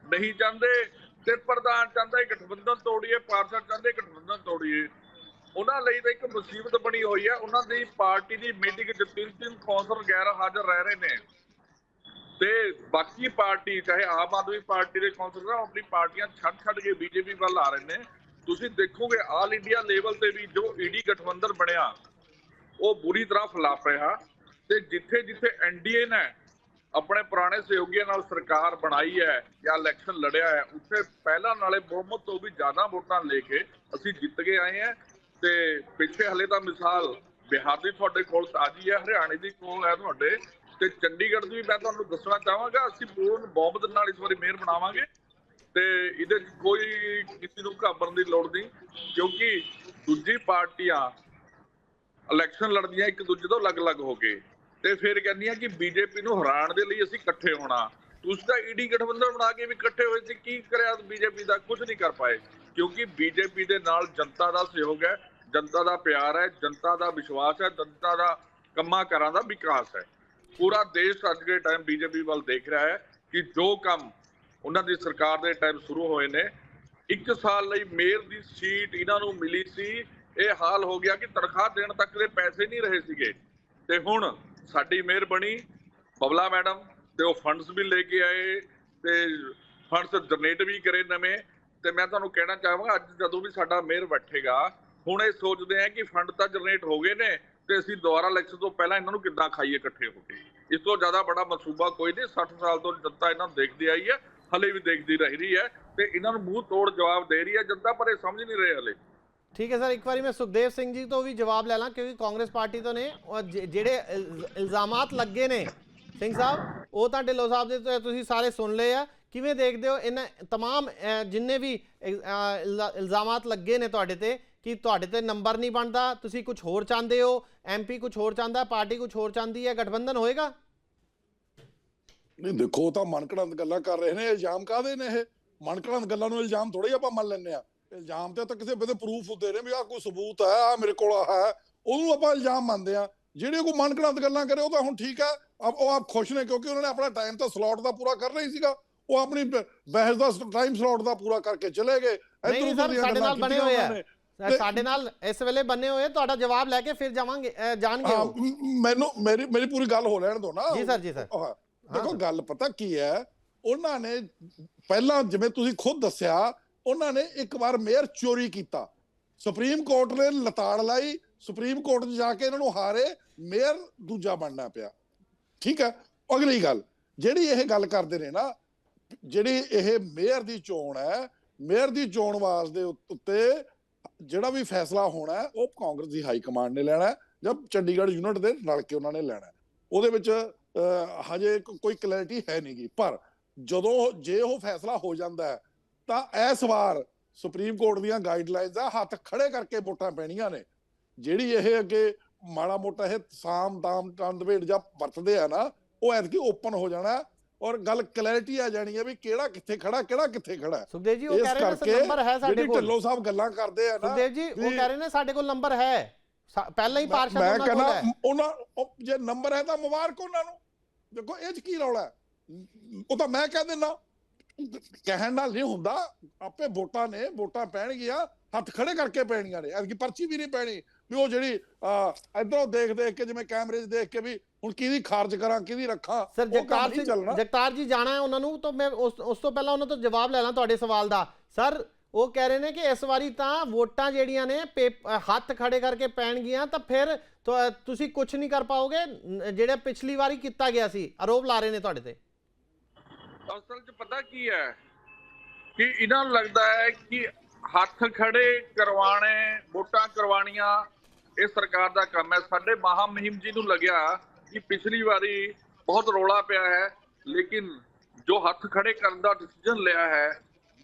ਨਹੀਂ ਚਾਹੁੰਦੇ ਤੇ ਪ੍ਰਧਾਨ ਚਾਹੁੰਦਾ ਗਠਬੰਧਨ ਤੋੜੀਏ, ਪਾਰਸ਼ਦ ਚਾਹੁੰਦੇ ਗਠਬੰਧਨ ਤੋੜੀਏ। ਉਹਨਾਂ ਲਈ ਤਾਂ ਇੱਕ ਮੁਸੀਬਤ ਬਣੀ ਹੋਈ ਹੈ। ਉਹਨਾਂ ਦੀ ਪਾਰਟੀ ਦੀ ਮੀਟਿੰਗ 'ਚ ਤਿੰਨ ਤਿੰਨ ਕੌਂਸਲਰ ਗੈਰ ਹਾਜ਼ਰ ਰਹਿ ਰਹੇ ਨੇ। ਤੇ ਬਾਕੀ ਪਾਰਟੀ, ਚਾਹੇ ਆਮ ਆਦਮੀ ਪਾਰਟੀ ਦੇ ਕੌਂਸਲਰ ਆਪਣੀ ਪਾਰਟੀਆਂ ਛੱਡ ਛੱਡ ਕੇ ਬੀਜੇਪੀ ਵੱਲ ਆ ਰਹੇ ਨੇ। ਤੁਸੀਂ ਦੇਖੋਗੇ ਆਲ ਇੰਡੀਆ ਲੈਵਲ ਤੇ ਵੀ ਜੋ ਈਡੀ ਗਠਬੰਧਨ ਬਣਿਆ, ਉਹ ਬੁਰੀ ਤਰ੍ਹਾਂ ਫਲਾਪ ਰਿਹਾ ਤੇ ਜਿੱਥੇ ਜਿੱਥੇ ਐਨਡੀਏ ਨੇ ਆਪਣੇ ਪੁਰਾਣੇ ਸਹਿਯੋਗੀਆਂ ਨਾਲ ਸਰਕਾਰ ਬਣਾਈ ਹੈ ਜਾਂ ਇਲੈਕਸ਼ਨ ਲੜਿਆ ਹੈ, ਉੱਥੇ ਪਹਿਲਾਂ ਨਾਲੇ ਬਹੁਮਤ ਤੋਂ ਵੀ ਜ਼ਿਆਦਾ ਵੋਟਾਂ ਲੈ ਕੇ ਅਸੀਂ ਜਿੱਤ ਕੇ ਆਏ ਹਾਂ ਤੇ ਪਿੱਛੇ ਹਲੇ ਤਾਂ ਮਿਸਾਲ ਬਿਹਾਰ ਦੀ ਤੁਹਾਡੇ ਕੋਲ ਤਾਜੀ ਹੈ, ਹਰਿਆਣੇ ਦੀ ਕੋਲ ਹੈ ਤੁਹਾਡੇ ਤੇ ਚੰਡੀਗੜ੍ਹ ਦੀ ਵੀ ਮੈਂ ਤੁਹਾਨੂੰ ਦੱਸਣਾ ਚਾਹਾਂਗਾ, ਅਸੀਂ ਪੂਰਨ ਬਹੁਮਤ ਨਾਲ ਇਸ ਵਾਰੀ ਮੇਅਰ ਬਣਾਵਾਂਗੇ। ਤੇ ਇਹਦੇ 'ਚ ਕੋਈ ਕਿਸੇ ਨੂੰ ਘਾਬਰਨ ਦੀ ਲੋੜ ਨਹੀਂ, ਕਿਉਂਕਿ ਦੂਜੀ ਪਾਰਟੀਆਂ ਇਲੈਕਸ਼ਨ ਲੜਦੀਆਂ ਇੱਕ ਦੂਜੇ ਤੋਂ ਅਲੱਗ-ਅਲੱਗ ਹੋ ਕੇ ਤੇ ਫਿਰ ਕਹਿੰਦੀਆਂ ਕਿ ਬੀਜੇਪੀ ਨੂੰ ਹਰਾਉਣ ਦੇ ਲਈ ਅਸੀਂ ਇਕੱਠੇ ਹੋਣਾ। ਤੁਸੀਂ ਤਾਂ ਈਡੀ ਗਠਬੰਧਨ ਬਣਾ ਕੇ ਵੀ ਇਕੱਠੇ ਹੋਏ ਸੀ, ਕੀ ਕਰਿਆ ਬੀਜੇਪੀ ਦਾ? ਕੁਝ ਨਹੀਂ ਕਰ ਪਾਏ, ਕਿਉਂਕਿ ਬੀਜੇਪੀ ਦੇ ਨਾਲ ਜਨਤਾ ਦਾ ਸਹਿਯੋਗ ਹੈ, ਜਨਤਾ ਦਾ ਪਿਆਰ ਹੈ, ਜਨਤਾ ਦਾ ਵਿਸ਼ਵਾਸ ਹੈ, ਜਨਤਾ ਦਾ ਕੰਮਾਂ ਕਾਰਾਂ ਦਾ ਵਿਕਾਸ ਹੈ। ਪੂਰਾ ਦੇਸ਼ ਅੱਜ ਦੇ ਟਾਈਮ ਬੀਜੇਪੀ ਵੱਲ ਦੇਖ ਰਿਹਾ ਹੈ ਕਿ ਜੋ ਕੰਮ ਉਹਨਾਂ ਦੀ ਸਰਕਾਰ ਦੇ ਟਾਈਮ ਸ਼ੁਰੂ ਹੋਏ ਨੇ। ਇੱਕ ਸਾਲ ਲਈ ਮੇਅਰ ਦੀ ਸੀਟ ਇਹਨਾਂ ਨੂੰ ਮਿਲੀ ਸੀ। ਇਹ ਹਾਲ ਹੋ ਗਿਆ ਕਿ ਤਨਖਾਹ ਦੇਣ ਤੱਕ ਦੇ ਪੈਸੇ ਨਹੀਂ ਰਹੇ ਸੀਗੇ। ਤੇ ਹੁਣ ਸਾਡੀ ਮੇਅਰ ਬਣੀ, ਬਬਲਾ ਮੈਡਮ ਤੇ ਉਹ ਫੰਡਸ ਵੀ ਲੈ ਕੇ ਆਏ, ਤੇ ਫੰਡਸ ਜਨਰੇਟ ਵੀ ਕਰੇ ਨਵੇਂ। ਤੇ ਮੈਂ ਤੁਹਾਨੂੰ ਕਹਿਣਾ ਚਾਹਾਂਗਾ, ਅੱਜ ਜਦੋਂ ਵੀ ਸਾਡਾ ਮੇਅਰ ਬੈਠੇਗਾ, ਹੁਣ ਇਹ ਸੋਚਦੇ ਆ ਕਿ ਫੰਡ ਤਾਂ ਜਨਰੇਟ ਹੋ ਗਏ ਨੇ, ਤੇ ਅਸੀਂ ਦੁਬਾਰਾ ਇਲੈਕਸ਼ਨ ਤੋਂ ਪਹਿਲਾਂ ਇਹਨਾਂ ਨੂੰ ਕਿੱਦਾਂ ਖਾਈਏ ਇਕੱਠੇ ਹੋ ਕੇ। ਇਸ ਤੋਂ ਜ਼ਿਆਦਾ ਬੜਾ ਮਨਸੂਬਾ ਕੋਈ ਨਹੀਂ 60 ਸਾਲ ਤੋਂ ਜਨਤਾ ਇਹਨਾਂ ਨੂੰ ਦੇਖਦੀ ਆਈ ਹੈ। ਹਲੇ ਵੀ ਦੇਖਦੀ ਰਹਿ ਰਹੀ ਹੈ ਤੇ ਇਹਨਾਂ ਨੂੰ ਮੂੰਹ ਤੋੜ ਜਵਾਬ ਦੇ ਰਹੀ ਹੈ ਜਨਤਾ ਪਰ ਇਹ ਸਮਝ ਨਹੀਂ ਰਹੇ ਹਲੇ
ਠੀਕ ਹੈ ਸਰ ਇੱਕ ਵਾਰੀ ਮੈਂ ਸੁਖਦੇਵ ਸਿੰਘ ਜੀ ਤੋਂ ਵੀ ਜਵਾਬ ਲੈ ਲਾਂ ਕਿਉਂਕਿ ਕਾਂਗਰਸ ਪਾਰਟੀ ਤੋਂ ਨੇ ਔਰ ਜ- ਜਿਹੜੇ ਇਲ- ਇਲਜ਼ਾਮਾਤ ਲੱਗੇ ਨੇ ਸਿੰਘ ਸਾਹਿਬ ਉਹ ਤਾਂ ਢਿੱਲੋਂ ਸਾਹਿਬ ਦੇ ਤੋਂ ਤੁਸੀਂ ਸਾਰੇ ਸੁਣ ਲਏ ਆ ਕਿਵੇਂ ਦੇਖਦੇ ਹੋ ਇਹਨਾਂ तमाम ਅਹ, ਜਿੰਨੇ ਵੀ ਇਲ- ਅਹ, ਇਲਜ਼ਾ- ਇਲਜ਼ਾਮਾਤ ਲੱਗੇ ਨੇ ਤੁਹਾਡੇ ਤੇ ਕਿ ਤੁਹਾਡੇ ਤੇ ਨੰਬਰ ਨਹੀਂ ਬਣਦਾ ਤੁਸੀਂ ਕੁਝ ਹੋਰ ਚਾਹੁੰਦੇ ਹੋ ਐਮਪੀ ਕੁਝ ਹੋਰ ਚਾਹੁੰਦਾ ਪਾਰਟੀ ਕੁਝ ਹੋਰ ਚਾਹੁੰਦੀ ਹੈ ਗਠਬੰਧਨ ਹੋਏਗਾ
ਨਹੀਂ ਦੇਖੋ ਤਾਂ ਮਨਕੜੰਦ ਗੱਲਾਂ ਕਰ ਰਹੇ ਨੇ ਇਲਜ਼ਾਮ ਕਾਦੇ ਨੇ ਇਹ? ਮਨਕੜੰਦ ਗੱਲਾਂ ਨੂੰ ਇਲਜ਼ਾਮ ਥੋੜੀ ਆਪਾਂ ਮੰਨ ਲੈਂਦੇ ਆ ਇਲਜ਼ਾਮ ਤੇ ਤਾਂ ਕਿਸੇ ਵੇਲੇ ਪ੍ਰੂਫ ਹੁੰਦੇ ਨੇ ਵੀ ਆ ਕੋਈ ਸਬੂਤ ਹੈ ਆ ਮੇਰੇ ਕੋਲ ਹੈ। ਉਹਨੂੰ ਆਪਾਂ ਇਲਜ਼ਾਮ ਮੰਨਦੇ ਆ ਜਿਹੜੇ ਕੋਈ ਮਨਕੜੰਦ ਗੱਲਾਂ ਕਰੇ ਉਹ ਤਾਂ ਹੁਣ ਠੀਕ ਆਪ ਉਹ ਆਪ ਖੁਸ਼ ਨੇ ਕਿਉਂਕਿ ਉਹਨਾਂ ਨੇ ਆਪਣਾ ਟਾਈਮ ਤਾਂ ਸਲੋਟ ਦਾ ਪੂਰਾ ਕਰ ਰਹੀ ਸੀਗਾ। ਉਹ ਆਪਣੀ ਬਹਿਸ ਦਾ ਟਾਈਮ ਸਲੋਟ ਦਾ ਪੂਰਾ ਕਰਕੇ ਚਲੇ ਗਏ। ਇੱਧਰ
ਸਾਡੇ ਨਾਲ ਬਣੇ ਹੋਏ ਆ। ਸਾਡੇ ਨਾਲ ਇਸ ਵੇਲੇ ਬਣੇ ਹੋਏ ਆ, ਤੁਹਾਡਾ ਜਵਾਬ ਲੈ ਕੇ ਫਿਰ ਜਾਵਾਂਗੇ ਜਾਣਗੇ
ਮੈਨੂੰ ਮੇਰੀ ਮੇਰੀ ਪੂਰੀ ਗੱਲ ਹੋ ਲੈਣ ਦਿਓ ਨਾ।
ਜੀ ਸਰ ਜੀ ਸਰ।
ਦੇਖੋ। ਗੱਲ ਪਤਾ ਕੀ ਹੈ ਉਹਨਾਂ ਨੇ ਪਹਿਲਾਂ ਜਿਵੇਂ ਤੁਸੀਂ ਖੁਦ ਦੱਸਿਆ ਉਹਨਾਂ ਨੇ ਇੱਕ ਵਾਰ ਮੇਅਰ ਚੋਰੀ ਕੀਤਾ ਸੁਪਰੀਮ ਕੋਰਟ ਨੇ ਲਤਾੜ ਲਾਈ ਸੁਪਰੀਮ ਕੋਰਟ 'ਚ ਜਾ ਕੇ ਇਹਨਾਂ ਨੂੰ ਹਾਰੇ ਮੇਅਰ ਦੂਜਾ ਬਣਨਾ ਪਿਆ ਠੀਕ ਹੈ ਅਗਲੀ ਗੱਲ ਜਿਹੜੀ ਇਹ ਗੱਲ ਕਰਦੇ ਨੇ ਨਾ ਜਿਹੜੀ ਇਹ ਮੇਅਰ ਦੀ ਚੋਣ ਹੈ ਮੇਅਰ ਦੀ ਚੋਣ ਵਾਸਤੇ ਉੱਤ- ਉੱਤੇ ਜਿਹੜਾ ਵੀ ਫੈਸਲਾ ਹੋਣਾ ਉਹ ਕਾਂਗਰਸ ਦੀ ਹਾਈ ਕਮਾਂਡ ਨੇ ਲੈਣਾ ਜਾਂ ਚੰਡੀਗੜ੍ਹ ਯੂਨਿਟ ਦੇ ਰਲ ਕੇ ਉਹਨਾਂ ਨੇ ਲੈਣਾ। ਉਹਦੇ ਵਿੱਚ ਹਜੇ ਕੋਈ ਕਲੈਰਿਟੀ ਹੈ ਨਹੀਂਗੀ ਪਰ ਜਦੋਂ ਜੇ ਉਹ ਫੈਸਲਾ ਹੋ ਜਾਂਦਾ ਹੈ ਤਾਂ ਇਸ ਵਾਰ ਸੁਪਰੀਮ ਕੋਰਟ ਦੀਆਂ ਗਾਈਡਲਾਈਨਸ ਆ ਹੱਥ ਖੜੇ ਕਰਕੇ ਵੋਟਾਂ ਪੈਣੀਆਂ ਨੇ। ਜਿਹੜੀ ਇਹ ਅੱਗੇ ਮਾੜਾ ਮੋਟਾ ਇਹ ਸਾਮ ਦਾਮ ਚੰਦਵੇੜ ਜਾਂ ਵਰਤਦੇ ਆ ਨਾ ਉਹ ਐਤਕੀ ਓਪਨ ਹੋ ਜਾਣਾ ਔਰ ਗੱਲ ਕਲੈਰਿਟੀ ਆ ਜਾਣੀ ਹੈ ਵੀ ਕਿਹੜਾ ਕਿੱਥੇ ਖੜਾ ਕਿਹੜਾ ਕਿੱਥੇ ਖੜਾ ਹੈ।
ਸੁਖਦੇਵ ਜੀ ਉਹ ਕਹਿ ਰਹੇ ਨੇ ਨੰਬਰ ਹੈ ਸਾਡੇ
ਜਿਹੜੀ
ਕੋਲ।
ਢਿੱਲੋਂ ਸਾਹਿਬ ਗੱਲਾਂ ਕਰਦੇ ਆ ਨਾ
ਸੁਖਦੇਵ ਜੀ ਉਹ ਕਹਿ ਰਹੇ ਨੇ ਸਾਡੇ ਕੋਲ ਨੰਬਰ ਹੈ। ਪਹਿਲਾਂ ਹੀ
ਮੈਂ
ਪਾਰਸ਼ਦ
ਮੈਂ
ਉਹਨਾਂ ਕੋਲ
ਕਹਿੰਦਾ
ਹੈ।
ਉਹਨਾਂ ਉਹ ਜੇ ਨੰਬਰ ਹੈ ਤਾਂ ਮੁਬਾਰਕ ਉਹਨਾਂ ਨੂੰ। ਦੇਖੋ ਇਹ ਚ ਕੀ ਰੌਲਾ? ਉਹ ਤਾਂ ਮੈਂ ਕਹਿ ਦਿੰਦਾ ਕਹਿਣ ਨਾਲ ਨਹੀਂ ਹੁੰਦਾ ਆਪੇ ਵੋਟਾਂ ਨੇ ਵੋਟਾਂ ਪੈਣਗੀਆਂ ਹੱਥ ਖੜੇ ਕਰਕੇ ਪੈਣੀਆਂ ਨੇ ਐਤਕੀ ਪਰਚੀ ਵੀ ਨਹੀਂ ਪੈਣੀ ਵੀ ਉਹ ਜਿਹੜੀ ਇਧਰੋਂ ਦੇਖ ਦੇਖ ਕੇ ਜਿਵੇਂ ਕੈਮਰੇ 'ਚ ਦੇਖ ਕੇ ਵੀ ਹੁਣ ਕਿਹਦੀ ਖਾਰਜ ਕਰਾਂ ਕਿਹਦੀ ਰੱਖਾਂ
ਸਰ ਜਗਤਾਰ
ਚੱਲਣਾ
ਜਗਤਾਰ ਜੀ ਜਾਣਾ ਹੈ ਉਹਨਾਂ ਨੂੰ ਤਾਂ ਮੈਂ ਉਸ ਤੋਂ ਪਹਿਲਾਂ ਉਹਨਾਂ ਤੋਂ ਜਵਾਬ ਲੈ ਲਾਂ ਤੁਹਾਡੇ ਸਵਾਲ ਦਾ ਸਰ ਉਹ ਕਹਿ ਰਹੇ ਨੇ ਕਿ ਇਸ ਵਾਰੀ ਤਾਂ ਵੋਟਾਂ ਜਿਹੜੀਆਂ ਨੇ ਹੱਥ ਖੜੇ ਕਰਕੇ ਪੈਣਗੀਆਂ, ਤਾਂ ਫਿਰ ਤੁਸੀਂ ਕੁਝ ਨਹੀਂ ਕਰ ਪਾਓਗੇ ਜਿਹੜਾ ਪਿਛਲੀ ਵਾਰੀ ਕੀਤਾ ਗਿਆ ਸੀ, ਆਰੋਪ ਲਾ ਰਹੇ ਨੇ ਤੁਹਾਡੇ ਤੇ।
ਅਸਲ 'ਚ ਪਤਾ ਕੀ ਹੈ, ਕਿ ਇਹਨਾਂ ਨੂੰ ਲੱਗਦਾ ਹੈ ਕਿ ਹੱਥ ਖੜੇ ਕਰਵਾਣੇ ਵੋਟਾਂ ਕਰਵਾਣੀਆਂ ਇਹ ਸਰਕਾਰ ਦਾ ਕੰਮ ਹੈ। ਸਾਡੇ ਮਹਾ ਮਹਿਮ ਜੀ ਨੂੰ ਲੱਗਿਆ ਕਿ ਪਿਛਲੀ ਵਾਰੀ ਬਹੁਤ ਰੋਲਾ ਪਿਆ ਹੈ, ਲੇਕਿਨ ਜੋ ਹੱਥ ਖੜੇ ਕਰਨ ਦਾ ਡਿਸੀਜਨ ਲਿਆ ਹੈ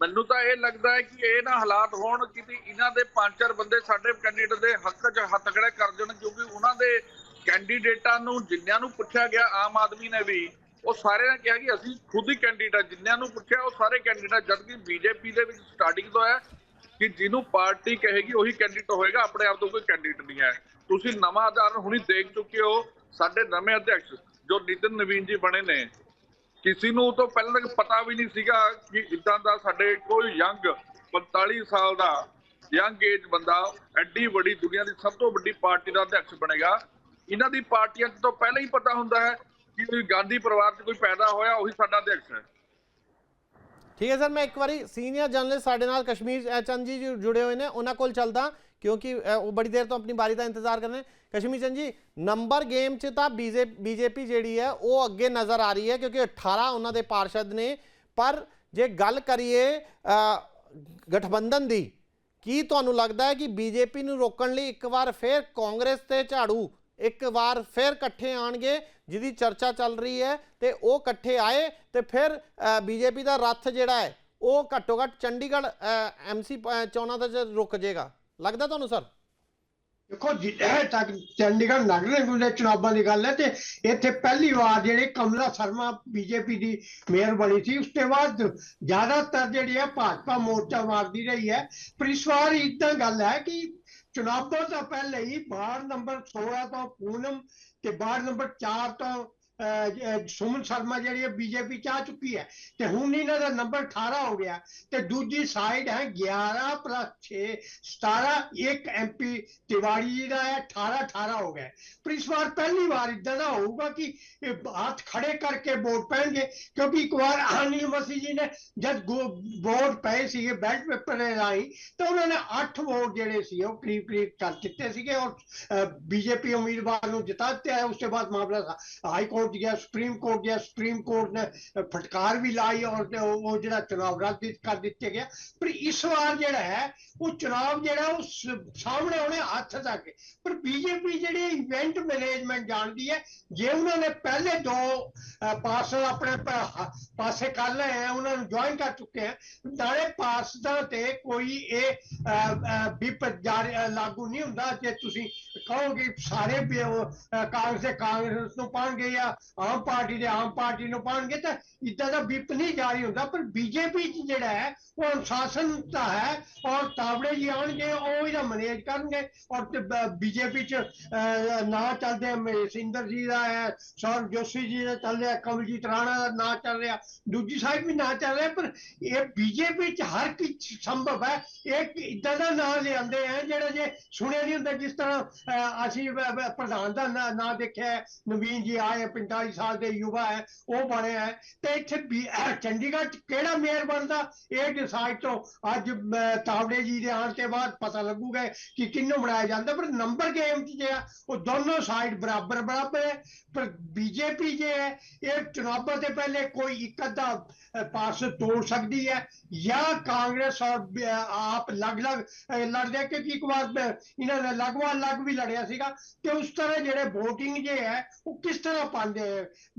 ਮੈਨੂੰ ਤਾਂ ਇਹ ਲੱਗਦਾ ਹੈ ਕਿ ਇਹ ਨਾ ਹਾਲਾਤ ਹੋਣ ਕਿ ਇਹਨਾਂ ਦੇ ਪੰਜ ਚਾਰ ਬੰਦੇ ਸਾਡੇ ਕੈਂਡੀਡੇਟ ਦੇ ਹੱਕ 'ਚ ਹੱਥ ਖੜੇ ਕਰ ਦੇਣ, ਕਿਉਂਕਿ ਉਹਨਾਂ ਦੇ ਕੈਂਡੀਡੇਟਾਂ ਨੂੰ ਜਿੰਨਿਆਂ ਨੂੰ ਪੁੱਛਿਆ ਗਿਆ, ਆਮ ਆਦਮੀ ਨੇ ਵੀ, ਉਹ ਸਾਰੇ ਨੇ ਕਿਹਾ ਕਿ ਅਸੀਂ ਖੁਦ ਹੀ ਕੈਂਡੀਡੇਟ ਜਿੰਨਿਆਂ ਨੂੰ ਪੁੱਛਿਆ, ਉਹ ਸਾਰੇ ਕੈਂਡੀਡੇਟ ਜਦ ਕਿ ਬੀਜੇਪੀ ਦੇ ਵਿੱਚ ਸਟਾਰਟਿੰਗ ਤੋਂ ਹੈ ਕਿ ਜਿਹਨੂੰ ਪਾਰਟੀ ਕਹੇਗੀ ਉਹੀ ਕੈਂਡੀਡੇਟ ਹੋਏਗਾ, ਆਪਣੇ ਆਪ ਤੋਂ ਕੋਈ ਕੈਂਡੀਡੇਟ ਨਹੀਂ ਹੈ। ਤੁਸੀਂ ਨਵਾਂ ਆਧਾਰਨ ਹੁਣੀ ਦੇਖ ਚੁੱਕੇ ਹੋ, ਸਾਡੇ ਨਵੇਂ ਅਧਿਕਸ਼ ਜੋ ਨਿਤਿਨ ਨਵੀਨ ਜੀ ਬਣੇ ਨੇ ਕਿਸੇ ਨੂੰ ਤੋਂ ਪਹਿਲਾਂ ਤੱਕ ਪਤਾ ਵੀ ਨਹੀਂ ਸੀਗਾ ਕਿ ਇਦਾਂ ਦਾ ਸਾਡੇ ਕੋਈ ਯੰਗ 45 ਸਾਲ ਦਾ ਯੰਗ ਏਜ ਬੰਦਾ ਐਡੀ ਵੱਡੀ ਦੁਨੀਆ ਦੀ ਸਭ ਤੋਂ ਵੱਡੀ ਪਾਰਟੀ ਦਾ ਅਧਿਕਸ਼ ਬਣੇਗਾ। ਇਹਨਾਂ ਦੀ ਪਾਰਟੀਆਂ ਤੋਂ ਪਹਿਲਾਂ ਹੀ ਪਤਾ ਹੁੰਦਾ ਹੈ ਕਿ ਗਾਂਧੀ ਪਰਿਵਾਰ 'ਚ ਕੋਈ ਪੈਦਾ ਹੋਇਆ, ਉਹੀ ਸਾਡਾ ਅਧਿਕਸ਼ ਹੈ।
ਠੀਕ ਹੈ ਸਰ, ਮੈਂ ਇੱਕ ਵਾਰੀ ਸੀਨੀਅਰ ਜਰਨਲਿਸਟ ਸਾਡੇ ਨਾਲ ਕਸ਼ਮੀਰ ਚੰਦ ਜੀ ਜੁੜੇ ਹੋਏ ਨੇ, ਉਹਨਾਂ ਕੋਲ ਚੱਲਦਾ। ਕਿਉਂਕਿ ਉਹ ਬੜੀ ਦੇਰ ਤੋਂ ਆਪਣੀ ਵਾਰੀ ਦਾ ਇੰਤਜ਼ਾਰ ਕਰ ਰਹੇ ਕਸ਼ਮੀ ਚੰਦ ਜੀ, ਨੰਬਰ ਗੇਮ 'ਚ ਤਾਂ ਬੀਜੇਪੀ ਜਿਹੜੀ ਹੈ, ਉਹ ਅੱਗੇ ਨਜ਼ਰ ਆ ਰਹੀ ਹੈ, ਕਿਉਂਕਿ 18 ਉਹਨਾਂ ਦੇ ਪਾਰਸ਼ਦ ਨੇ। ਪਰ ਜੇ ਗੱਲ ਕਰੀਏ ਗਠਬੰਧਨ ਦੀ, ਕੀ ਤੁਹਾਨੂੰ ਲੱਗਦਾ ਹੈ ਕਿ ਬੀਜੇਪੀ ਨੂੰ ਰੋਕਣ ਲਈ ਇੱਕ ਵਾਰ ਫਿਰ ਕਾਂਗਰਸ ਤੇ ਝਾੜੂ, ਇੱਕ ਵਾਰ ਫਿਰ ਇਕੱਠੇ ਆਣਗੇ ਜਿਹਦੀ ਚਰਚਾ ਚੱਲ ਰਹੀ ਹੈ, ਤੇ ਉਹ ਇਕੱਠੇ ਆਏ, ਤੇ ਫਿਰ ਬੀਜੇਪੀ ਦਾ ਰੱਥ ਜਿਹੜਾ ਹੈ, ਉਹ ਘੱਟੋ ਘੱਟ ਚੰਡੀਗੜ੍ਹ ਐਮਸੀ ਚੋਣਾਂ ਦਾ ਰੁਕ ਜਾਏਗਾ ਲੱਗਦਾ ਤੁਹਾਨੂੰ, ਸਰ?
ਦੇਖੋ ਜਿੱਥੇ ਤੱਕ ਚੰਡੀਗੜ੍ਹ ਨਗਰ ਨਿਗਮ ਦੇ ਚੁਣਾਵਾਂ ਦੀ ਗੱਲ ਹੈ ਤੇ ਇੱਥੇ ਪਹਿਲੀ ਵਾਰ ਜਿਹੜੇ ਕਮਲਾ ਸ਼ਰਮਾ ਬੀਜੇਪੀ ਦੀ ਮੇਅਰ ਬਣੀ ਸੀ, ਉਸ ਤੋਂ ਬਾਅਦ ਜ਼ਿਆਦਾਤਰ ਜਿਹੜੀ ਹੈ ਭਾਜਪਾ ਮੋਰਚਾ ਮਾਰਦੀ ਰਹੀ ਹੈ। ਪਰ ਇਸ ਵਾਰ ਇਦਾਂ ਗੱਲ ਹੈ ਕਿ ਚੁਣਾਵਾਂ ਤੋਂ ਪਹਿਲੇ ਹੀ ਵਾਰਡ ਨੰਬਰ 16 ਤੋਂ ਪੂਨਮ ਤੇ ਵਾਰਡ ਨੰਬਰ 4 ਤੋਂ ਸੁਮਨ ਸ਼ਰਮਾ ਜਿਹੜੀ ਹੈ ਬੀਜੇਪੀ ਚ ਆ ਚੁੱਕੀ ਹੈ। ਤੇ ਹੁਣ ਇਹਨਾਂ ਦਾ ਨੰਬਰ 18 ਹੋ ਗਿਆ। ਤੇ ਦੂਜੀ ਸਾਈਡ ਹੈ 11 6 17 ਇੱਕ ਐਮਪੀ ਤਿਵਾੜੀ ਜੀ ਦਾ ਹੈ 18 18 ਹੋ ਗਏ ਪਰ ਇਸ ਵਾਰ ਪਹਿਲੀ ਵਾਰ ਇਦਾਂ ਦਾ ਹੋਊਗਾ ਕਿ ਹੱਥ ਖੜੇ ਕਰਕੇ ਵੋਟ ਪੈਣਗੇ, ਕਿਉਂਕਿ ਇੱਕ ਵਾਰ ਅਨਿਲ ਮਸੀਹ ਜੀ ਨੇ ਜਦ ਵੋਟ ਪਏ ਸੀਗੇ ਬੈਲਟ ਪੇਪਰ ਦੇ ਰਾਹੀਂ, ਤਾਂ ਉਹਨਾਂ ਨੇ 8 ਵੋਟ ਜਿਹੜੇ ਸੀ ਉਹ ਕਰੀਬ ਕਰੀਬ ਕਰ ਦਿੱਤੇ ਸੀਗੇ ਔਰ ਬੀਜੇਪੀ ਉਮੀਦਵਾਰ ਨੂੰ ਜਿਤਾ ਦਿੱਤਾ ਹੈ, ਉਸ ਤੋਂ ਬਾਅਦ ਮਾਮਲਾ ਹਾਈ ਕੋਰਟ ਗਿਆ ਸੁਪਰੀਮ ਕੋਰਟ ਗਿਆ ਸੁਪਰੀਮ ਕੋਰਟ ਨੇ ਫਟਕਾਰ ਵੀ ਲਾਈ ਔਰ ਉਹ ਜਿਹੜਾ ਚੁਣਾਵ ਰੱਦ ਕਰ ਦਿੱਤੇ ਗਿਆ। ਪਰ ਇਸ ਵਾਰ ਜਿਹੜਾ ਹੈ, ਉਹ ਚੁਣਾਵ ਜਿਹੜਾ, ਉਹ ਸਾਹਮਣੇ ਆਉਣੇ ਹੱਥ ਤੱਕ। ਪਰ ਬੀਜੇਪੀ ਜਿਹੜੀ ਇਵੈਂਟ ਮੈਨੇਜਮੈਂਟ ਜਾਣਦੀ ਹੈ, ਜੇ ਉਹਨਾਂ ਨੇ ਪਹਿਲੇ ਦੋ ਪਾਰਸਲ ਆਪਣੇ ਪਾਸੇ ਕਰ ਲਏ ਹੈ, ਉਹਨਾਂ ਨੂੰ ਜੁਆਇਨ ਕਰ ਚੁੱਕੇ ਹੈ, ਨਾਲੇ ਪਾਰਸਦਾਂ ਤੇ ਕੋਈ ਇਹ ਵਿਪ ਲਾਗੂ ਨਹੀਂ ਹੁੰਦਾ। ਜੇ ਤੁਸੀਂ ਕਹੋਗੇ ਸਾਰੇ ਕਾਂਗਰਸ ਦੇ ਕਾਂਗਰਸ ਨੂੰ ਪਾਣਗੇ ਜਾਂ ਆਮ ਪਾਰਟੀ ਦੇ ਆਮ ਪਾਰਟੀ ਨੂੰ ਪਾਣਗੇ ਤਾਂ ਇਦਾਂ ਦਾ ਵਿਪ ਨਹੀਂ ਜਾਰੀ ਹੁੰਦਾ ਪਰ ਬੀਜੇਪੀ ਚ ਜਿਹੜਾ ਹੈ ਉਹ ਅਨੁਸ਼ਾਸਨ ਤਾਂ ਹੈ ਔਰ ਤਾਵੜੇ ਜੀ ਆਣਗੇ ਉਹ ਇਹਦਾ ਮੈਨੇਜ ਕਰਨਗੇ ਔਰ ਬੀਜੇਪੀ ਚ ਅਹ, ਚੱਲਦੇ ਆ ਜੀ ਦਾ ਹੈ ਸੌਰਵ ਜੋਸ਼ੀ ਜੀ ਦਾ ਚੱਲ ਰਿਹਾ ਕਮਲਜੀਤ ਰਾਣਾ ਦਾ ਨਾਂ ਚੱਲ ਰਿਹਾ ਦੂਜੀ ਸਾਈਡ ਵੀ ਨਾਂ ਚੱਲ ਰਿਹਾ ਪਰ ਇਹ ਬੀਜੇਪੀ ਚ ਹਰ ਕੀ ਸੰਭਵ ਹੈ ਇਹ ਇਦਾਂ ਦਾ ਨਾਂ ਲਿਆਂਦੇ ਆ ਜਿਹੜਾ ਜੇ ਸੁਣਿਆ ਨਹੀਂ ਹੁੰਦਾ ਜਿਸ ਤਰ੍ਹਾਂ ਅਸੀਂ ਪ੍ਰਧਾਨ ਦਾ ਨਾਂ ਦੇਖਿਆ ਨਵੀਨ ਜੀ ਆਏ 45 ਸਾਲ ਦੇ ਯੁਵਾ ਹੈ ਉਹ ਬਣੇ ਹੈ। ਤੇ ਇੱਥੇ ਬੀ- ਅਹ, ਚੰਡੀਗੜ੍ਹ ਚ ਕਿਹੜਾ ਮੇਅਰ ਬਣਦਾ? ਇਹ ਡਿਸਾਈਡ ਤੋਂ ਅੱਜ ਅਹ, ਤਾਵੜੇ ਜੀ ਦੇ ਆਉਣ ਤੇ ਬਾਅਦ ਪਤਾ ਲੱਗੂਗਾ ਕਿ ਕਿਹਨੂੰ ਬਣਾਇਆ ਜਾਂਦਾ। ਪਰ ਨੰਬਰ ਗੇਮ ਚ ਜਿਹੜਾ ਉਹ ਦੋਨੋਂ ਸਾਈਡ ਬਰਾਬਰ ਬਰਾਬਰ ਹੈ। ਪਰ ਬੀਜੇਪੀ ਜੇ ਹੈ ਇਹ ਚੁਣਾਵਾਂ ਤੋਂ ਪਹਿਲੇ ਕੋਈ ਇੱਕ ਅੱਧਾ ਅਹ, ਪਾਸ ਤੋੜ ਸਕਦੀ ਹੈ ਜਾਂ ਕਾਂਗਰਸ ਔਰ ਬ- ਆਪ ਅਲੱਗ-ਅਲੱਗ ਅਹ, ਲੜਦੇ ਆ, ਕਿਉਂਕਿ ਇੱਕ ਵਾਰ ਬ- ਇਹਨਾਂ ਨੇ ਲਗਵਾ ਲੱਗ ਵੀ ਲੜਿਆ ਸੀਗਾ। ਤੇ ਉਸ ਤਰ੍ਹਾਂ ਜਿਹੜੇ VOTING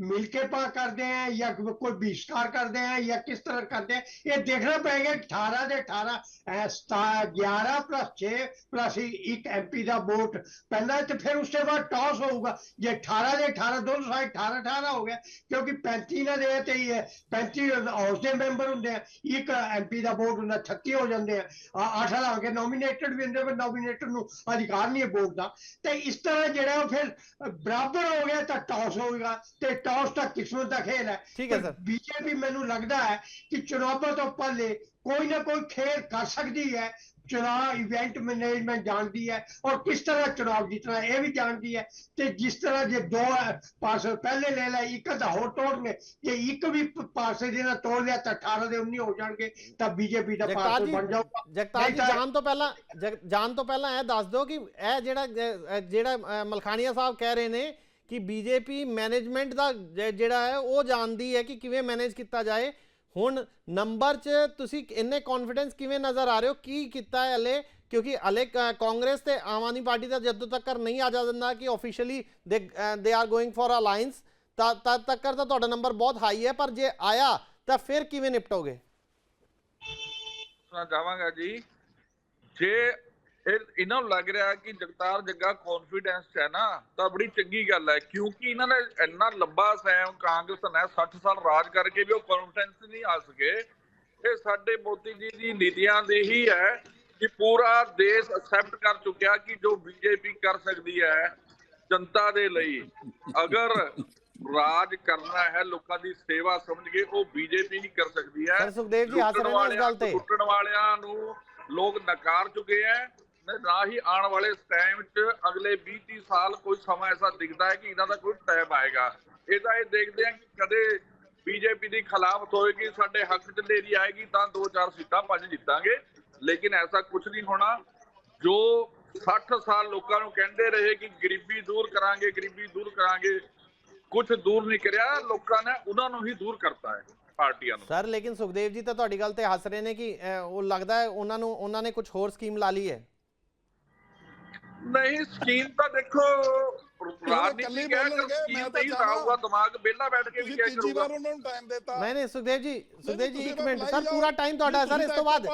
मिलके पा करते हैं या कोई बहिष्कार करते हैं या किस तरह करते हैं ये देखना पड़ेगा। अठारह से अठारह ग्यारह प्लस छे प्लस एक एम पी का वोट, पहला तो फिर उसके बाद टॉस होगा जे अठारह से अठारह दो साइड अठारह अठारह हो गया, क्योंकि पैंती ना दे ही है पैंती हाउस के मैंबर होंगे, एक एम पी का वोट होंगे छत्ती हो जाते हैं। अठ हालाँकि नॉमीनेटेड भी होंगे, पर नोमीनेट अधिकार नहीं है वोट का। तो इस तरह जरा फिर बराबर हो गया तो टॉस होगा। ਫਿਰ ਬਰਾਬਰ ਹੋ ਗਿਆ ਤਾਂ ਟਾਸ ਤੇ ਕਿਸਮਤ ਦਾ ਖੇਲ ਹੈ।
ਠੀਕ ਹੈ ਸਰ।
ਬੀਜੇਪੀ ਮੈਨੂੰ ਲੱਗਦਾ ਹੈ ਕਿ ਚੁਣਾਵਾਂ ਤੋਂ ਪਹਿਲੇ ਕੋਈ ਨਾ ਕੋਈ ਖੇਲ ਕਰ ਸਕਦੀ ਹੈ। ਚੁਣਾਵ ਇਵੈਂਟ ਮੈਨੇਜਮੈਂਟ ਜਾਣਦੀ ਹੈ ਔਰ ਕਿਸ ਤਰ੍ਹਾਂ ਚੁਣਾਵ ਜਿੱਤਣਾ ਇਹ ਵੀ ਜਾਣਦੀ ਹੈ। ਤੇ ਜਿਸ ਤਰ੍ਹਾਂ ਜੇ ਦੋ ਪਾਸੇ ਪਹਿਲੇ ਲੈ ਲੈ ਇੱਕ ਦਾ ਹੋਰ ਤੋੜਨੇ ਜੇ ਇੱਕ ਵੀ ਪਾਸੇ ਦੇ ਨਾਲ ਤੋੜ ਲਿਆ ਤਾਂ 18 ਦੇ 19 ਹੋ ਜਾਣਗੇ ਤਾਂ ਬੀਜੇਪੀ ਦਾ ਪਾਸੇ
ਜੀ
ਬਣ ਜਾਊਗਾ।
ਜਗਤਾਰ ਜੀ ਜਾਣ ਤੋਂ ਪਹਿਲਾਂ ਜਾਣ ਤੋਂ ਪਹਿਲਾਂ ਇਹ ਦੱਸ ਦਿਓ ਕਿ ਇਹ ਜਿਹੜਾ ਜਿਹੜਾ ਅਹ, ਮਲਖਾਣੀਆ ਸਾਹਿਬ ਕਹਿ ਰਹੇ ਨੇ ਕਿ ਬੀਜੇਪੀ ਮੈਨੇਜਮੈਂਟ ਦਾ ਜ- ਜਿਹੜਾ ਹੈ, ਉਹ ਜਾਣਦੀ ਹੈ ਕਿ ਕਿਵੇਂ ਮੈਨੇਜ ਕੀਤਾ ਜਾਏ। ਹੁਣ ਨੰਬਰ 'ਚ ਤੁਸੀਂ ਇੰਨੇ ਕੌਨਫੀਡੈਂਸ ਕਿਵੇਂ ਨਜ਼ਰ ਆ ਰਹੇ ਹੋ? ਕੀ ਕੀਤਾ ਹੈ ਹਲੇ? ਕਿਉਂਕਿ ਹਲੇ ਕ- ਕਾਂਗਰਸ ਤੇ ਆਮ ਆਦਮੀ ਪਾਰਟੀ ਦਾ ਜਦੋਂ ਤੱਕ ਨਹੀਂ ਆ ਜਾਂਦਾ ਕਿ officially they are going for alliance ਤਦ ਤਦ ਤੱਕ ਤਾਂ ਤੁਹਾਡਾ ਨੰਬਰ ਬਹੁਤ ਹਾਈ ਹੈ, ਪਰ ਜੇ ਆਇਆ, ਤਾਂ ਫਿਰ ਕਿਵੇਂ ਨਿਪਟੋਗੇ?
ਸੁਣਾ ਚਾਹਾਂਗਾ ਜੀ। ਜੇ ਇਹ ਇਹਨਾਂ ਨੂੰ ਲੱਗ ਰਿਹਾ ਕਿ ਜਗਤਾਰ ਜੱਗਾ ਕੌਨਫੀਡੈਂਸ ਹੈ ਨਾ ਤਾਂ ਬੜੀ ਚੰਗੀ ਗੱਲ ਹੈ ਕਿਉਂਕਿ ਇਹਨਾਂ ਨੇ ਇੰਨਾ ਲੰਬਾ ਸੈਮ ਕਾਂਗਰਸ ਨੇ 60 ਸਾਲ ਰਾਜ ਕਰਕੇ ਵੀ ਉਹ ਕੌਨਫੀਡੈਂਸ ਨਹੀਂ ਆ ਸਕੇ। ਇਹ ਸਾਡੇ ਮੋਦੀ ਜੀ ਦੀ ਨੀਤੀਆਂ ਦੇ ਹੀ ਹੈ ਕਿ ਪੂਰਾ ਦੇਸ਼ ਅਕਸੈਪਟ ਕਰ ਚੁੱਕਿਆ ਕਿ ਜੋ ਬੀਜੇਪੀ ਕਰ ਸਕਦੀ ਹੈ ਜਨਤਾ ਦੇ ਲਈ। ਅਗਰ ਰਾਜ ਕਰਨਾ ਹੈ ਲੋਕਾਂ ਦੀ ਸੇਵਾ ਸਮਝ ਕੇ ਉਹ ਬੀਜੇਪੀ ਹੀ ਕਰ ਸਕਦੀ ਹੈ।
ਸਰ ਸੁਖਦੇਵ ਜੀ ਹੱਸ ਰਹੇ ਨੇ ਇਸ ਗੱਲ ਤੇ।
ਲੁੱਟਣ ਵਾਲਿਆਂ ਨੂੰ ਲੋਕ ਨਕਾਰ ਚੁੱਕੇ ਐ ਤੇ ਨਾ ਹੀ ਆਉਣ ਵਾਲੇ ਟਾਈਮ 'ਚ ਅਗਲੇ 20 30 ਸਾਲ ਕੋਈ ਸਮਾਂ ਐਸਾ ਦਿਖਦਾ ਹੈ ਕਿ ਇਹਨਾਂ ਦਾ ਕੋਈ ਟਾਈਮ ਆਏਗਾ। ਇਹਦਾ ਇਹ ਦੇਖਦੇ ਆ ਕਿ ਕਦੇ ਬੀਜੇਪੀ ਦੀ ਖਿਲਾਫਤ ਹੋਏਗੀ, ਸਾਡੇ ਹੱਕ 'ਚ ਲੇਰੀ ਆਏਗੀ, ਤਾਂ ਦੋ ਚਾਰ ਸੀਟਾਂ ਪੰਜ ਜਿੱਤਾਂਗੇ। ਲੇਕਿਨ ਐਸਾ ਕੁਝ ਨਹੀਂ ਹੋਣਾ। ਜੋ 60 ਸਾਲ ਲੋਕਾਂ ਨੂੰ ਕਹਿੰਦੇ ਰਹੇ ਕਿ ਗਰੀਬੀ ਦੂਰ ਕਰਾਂਗੇ, ਗਰੀਬੀ ਦੂਰ ਕਰਾਂਗੇ ਕੁਝ ਦੂਰ ਨਹੀਂ ਕਰਿਆ, ਲੋਕਾਂ ਨੇ ਉਹਨਾਂ ਨੂੰ ਹੀ ਦੂਰ ਕਰਤਾ ਹੈ, ਪਾਰਟੀਆਂ ਨੂੰ।
ਸਰ, ਲੇਕਿਨ ਸੁਖਦੇਵ ਜੀ ਤਾਂ ਤੁਹਾਡੀ ਗੱਲ ਤੇ ਹੱਸ ਰਹੇ ਨੇ ਕਿ ਉਹ ਲੱਗਦਾ ਹੈ ਉਹਨਾਂ ਨੂੰ, ਉਹਨਾਂ ਨੇ ਕੁਝ ਹੋਰ ਸਕੀਮ ਲਾ ਲਈ ਹੈ?
ਨਹੀਂ ਸਕੀਮ ਤਾਂ ਦੇਖੋ ਰਾਜਨੀਤੀ ਕਹਿ
ਬੋਲਣਗੇ,
ਸਕੀਮ
ਮੈਂ
ਤਾਂ ਹੀ ਆਊਗਾ ਦਿਮਾਗ ਵਿਹਲਾ ਬੈਠ ਕੇ ਵੀ ਕਿਆ
ਤੀਜੀ
ਕਰੂਗਾ
ਵਾਰ ਉਹਨਾਂ ਨੂੰ ਟਾਈਮ ਦਿੱਤਾ।
ਨਹੀਂ ਨਹੀਂ ਸੁਖਦੇਵ ਜੀ ਸੁਖਦੇਵ ਜੀ ਇੱਕ ਮਿੰਟ। ਸਰ। ਪੂਰਾ ਟਾਈਮ ਤੁਹਾਡਾ ਹੈ ਸਰ ਇਸ ਤੋਂ ਬਾਅਦ।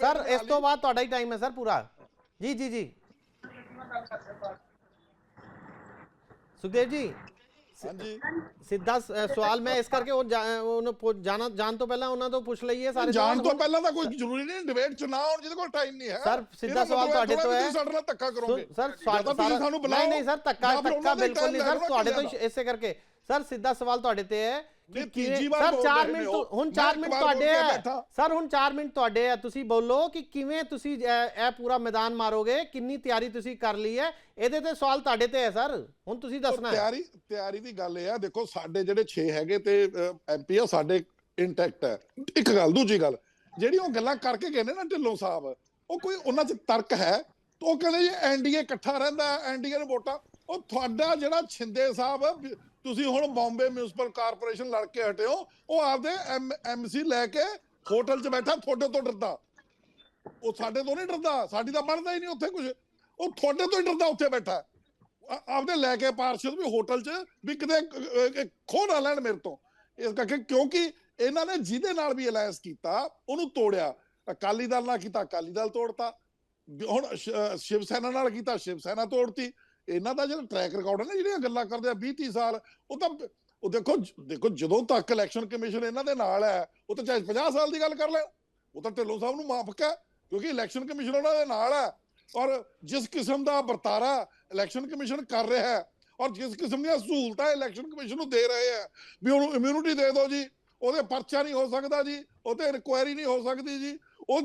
ਸਰ ਇਸ ਤੋਂ। ਬਾਅਦ ਤੁਹਾਡਾ ਹੀ ਟਾਈਮ ਹੈ ਸਰ ਪੂਰਾ। ਜੀ ਜੀ ਜੀ। ਸੁਖਦੇਵ ਜੀ
ਹਾਂਜੀ।
ਸਿੱਧਾ ਸ- ਅ, ਸਵਾਲ ਮੈਂ ਇਸ ਕਰਕੇ ਉਹ ਜਾ- ਉਹਨੂੰ ਪੁੱਛ- ਜਾਣਾ ਜਾਣ ਤੋਂ ਪਹਿਲਾਂ ਉਹਨਾਂ ਤੋਂ ਪੁੱਛ ਲਈਏ ਸਾਰੇ
ਜਾਣ
ਸਵਾਲ।
ਤੋਂ ਪਹਿਲਾਂ ਤਾਂ ਕੋਈ ਜ਼ਰੂਰੀ ਨਹੀਂ ਡਿਬੇਟ ਚ ਨਾ ਹੋਣ ਜਿਹਦੇ ਕੋਲ ਟਾਈਮ ਨਹੀਂ ਹੈ।
ਸਰ, ਸਿੱਧਾ
ਇਹਦਾ
ਸਵਾਲ
ਮਤਲਬ
ਤੁਹਾਡੇ ਤੋਂ
ਵੀ
ਹੈ।
ਤੁਸੀਂ ਸਾਡੇ ਨਾਲ ਧੱਕਾ ਕਰੋਗੇ।
ਸੁਣ- ਸਰ
ਜਾਂ ਤਾਂ
ਸਵਾਲ
ਤੁਸੀਂ ਸਾਨੂੰ ਬੁਲਾਓ
ਨਹੀਂ ਨਹੀਂ ਸਰ ਧੱਕਾ
ਜਾਂ ਫਿਰ
ਧੱਕਾ
ਉਹਨਾਂ ਦਾ ਹੀ
ਬਿਲਕੁਲ ਨਹੀਂ
time
ਸਰ
ਲੈ ਲਓ
ਤੁਹਾਡੇ ਤੋਂ
ਕਿਹੜਾ
ਹੀ ਇਸੇ ਕਰਕੇ। ਸਰ ਸਿੱਧਾ ਸਵਾਲ ਤੁਹਾਡੇ ਤੇ ਹੈ। ਕਿ
ਨਹੀਂ,
ਕਿਵੇਂ?
ਤੀਜੀ ਵਾਰ
ਸਰ
ਬੋਲ
4
ਰਹੇ
ਮਿੰਟ
ਹੋ।
ਤੋਂ- ਹੁਣ
ਮੈਂ
4
ਇੱਕ
ਮਿੰਟ
ਵਾਰ
ਤੁਹਾਡੇ
ਬੋਲ ਕੇ
ਹੈ
ਬੈਠਾ।
ਸਰ ਹੁਣ 4 ਮਿੰਟ ਤੁਹਾਡੇ ਹੈ ਤੁਸੀਂ ਬੋਲੋ ਕਿ ਕਿਵੇਂ ਤੁਸੀਂ ਇਹ ਇਹ ਪੂਰਾ ਮੈਦਾਨ ਮਾਰੋਗੇ? ਕਿੰਨੀ ਤਿਆਰੀ ਤੁਸੀਂ ਕਰ ਲਈ ਹੈ? ਇਹਦੇ ਤੇ ਸਵਾਲ ਤੁਹਾਡੇ ਤੇ ਹੈ ਸਰ। ਹੁਣ ਤੁਸੀਂ
ਉਹ
ਦੱਸਣਾ ਹੈ।
ਤਿਆਰੀ ਤਿਆਰੀ ਦੀ ਗੱਲ ਇਹ ਆ। ਦੇਖੋ ਸਾਡੇ ਜਿਹੜੇ 6 ਹੈਗੇ ਤੇ ਐਮਪੀ ਆ ਸਾਡੇ ਇੰਟੈਕਟ ਹੈ। ਇੱਕ ਗੱਲ ਦੂਜੀ ਗੱਲ ਜਿਹੜੀ ਉਹ ਗੱਲਾਂ ਕਰਕੇ ਕਹਿੰਦੇ ਨਾ ਢਿੱਲੋਂ ਸਾਹਿਬ ਉਹ ਕੋਈ ਉਹਨਾਂ 'ਚ ਤਰਕ ਹੈ? ਉਹ ਕਹਿੰਦੇ ਜੀ ਐਨਡੀਏ ਇਕੱਠਾ ਰਹਿੰਦਾ ਐਨਡੀਏ ਨੂੰ ਵੋਟਾਂ। ਉਹ ਤੁਹਾਡਾ ਜਿਹੜਾ ਛਿੰਦੇ ਸਾਹਿਬ ਤੁਸੀਂ ਹੁਣ ਬੰਬੇ ਮਿਊਨਿਸਪਲ ਕਾਰਪੋਰੇਸ਼ਨ ਲੜ ਕੇ ਹਟੇ ਹੋ, ਉਹ ਆਪਦੇ ਐਮਸੀ ਲੈ ਕੇ ਹੋਟਲ 'ਚ ਬੈਠਾ, ਤੁਹਾਡੇ ਤੋਂ ਡਰਦਾ। ਉਹ ਸਾਡੇ ਤੋਂ ਨਹੀਂ ਡਰਦਾ, ਸਾਡੀ ਤਾਂ ਬਣਦਾ ਹੀ ਨਹੀਂ ਉੱਥੇ ਕੁਝ ਉਹ ਤੁਹਾਡੇ ਤੋਂ ਹੀ ਡਰਦਾ, ਉੱਥੇ ਬੈਠਾ। ਆਪਦੇ ਲੈ ਕੇ ਪਾਰਸ਼ਦ ਵੀ ਹੋਟਲ 'ਚ, ਵੀ ਕਿਤੇ ਖੋ ਨਾ ਲੈਣ ਮੇਰੇ ਤੋਂ। ਇਸ ਕਰਕੇ ਕਿਉਂਕਿ ਇਹਨਾਂ ਨੇ ਜਿਹਦੇ ਨਾਲ ਵੀ ਅਲਾਈਅੰਸ ਕੀਤਾ, ਉਹਨੂੰ ਤੋੜਿਆ। ਅਕਾਲੀ ਦਲ ਨਾਲ ਕੀਤਾ, ਅਕਾਲੀ ਦਲ ਤੋੜਤਾ। ਹੁਣ ਸ਼ਿਵ ਸੈਨਾ ਨਾਲ ਕੀਤਾ ਸ਼ਿਵ ਸੈਨਾ ਤੋੜਤੀ। ਇਹਨਾਂ ਦਾ ਜਿਹੜਾ ਟਰੈਕ ਰਿਕਾਰਡ ਹੈ ਨਾ, ਜਿਹੜੀਆਂ ਗੱਲਾਂ ਕਰਦੇ ਆ 20 30 ਸਾਲ, ਉਹ ਤਾਂ ਉਹ ਦੇਖੋ ਦੇਖੋ ਜਦੋਂ ਤੱਕ ਇਲੈਕਸ਼ਨ ਕਮਿਸ਼ਨ ਇਹਨਾਂ ਦੇ ਨਾਲ ਹੈ, ਉਹ ਤਾਂ ਚਾਹੇ 50 ਸਾਲ ਦੀ ਗੱਲ ਕਰ ਲੈ ਉਹ ਤਾਂ ਢਿੱਲੋਂ ਸਾਹਿਬ ਨੂੰ ਮਾਫਕ ਹੈ, ਕਿਉਂਕਿ ਇਲੈਕਸ਼ਨ ਕਮਿਸ਼ਨ ਉਹਨਾਂ ਦੇ ਨਾਲ ਹੈ, ਔਰ ਜਿਸ ਕਿਸਮ ਦਾ ਵਰਤਾਰਾ ਇਲੈਕਸ਼ਨ ਕਮਿਸ਼ਨ ਕਰ ਰਿਹਾ ਹੈ, ਔਰ ਜਿਸ ਕਿਸਮ ਦੀਆਂ ਸਹੂਲਤਾਂ ਇਲੈਕਸ਼ਨ ਕਮਿਸ਼ਨ ਨੂੰ ਦੇ ਰਹੇ ਆ ਵੀ ਉਹਨੂੰ ਇਮਿਊਨਿਟੀ ਦੇ ਦਿਓ ਜੀ, ਉਹਦੇ ਪਰਚਾ ਨਹੀਂ ਹੋ ਸਕਦਾ ਜੀ ਉਹਤੇ ਇਨਕੁਆਇਰੀ ਨਹੀਂ ਹੋ ਸਕਦੀ ਜੀ, ਉਹ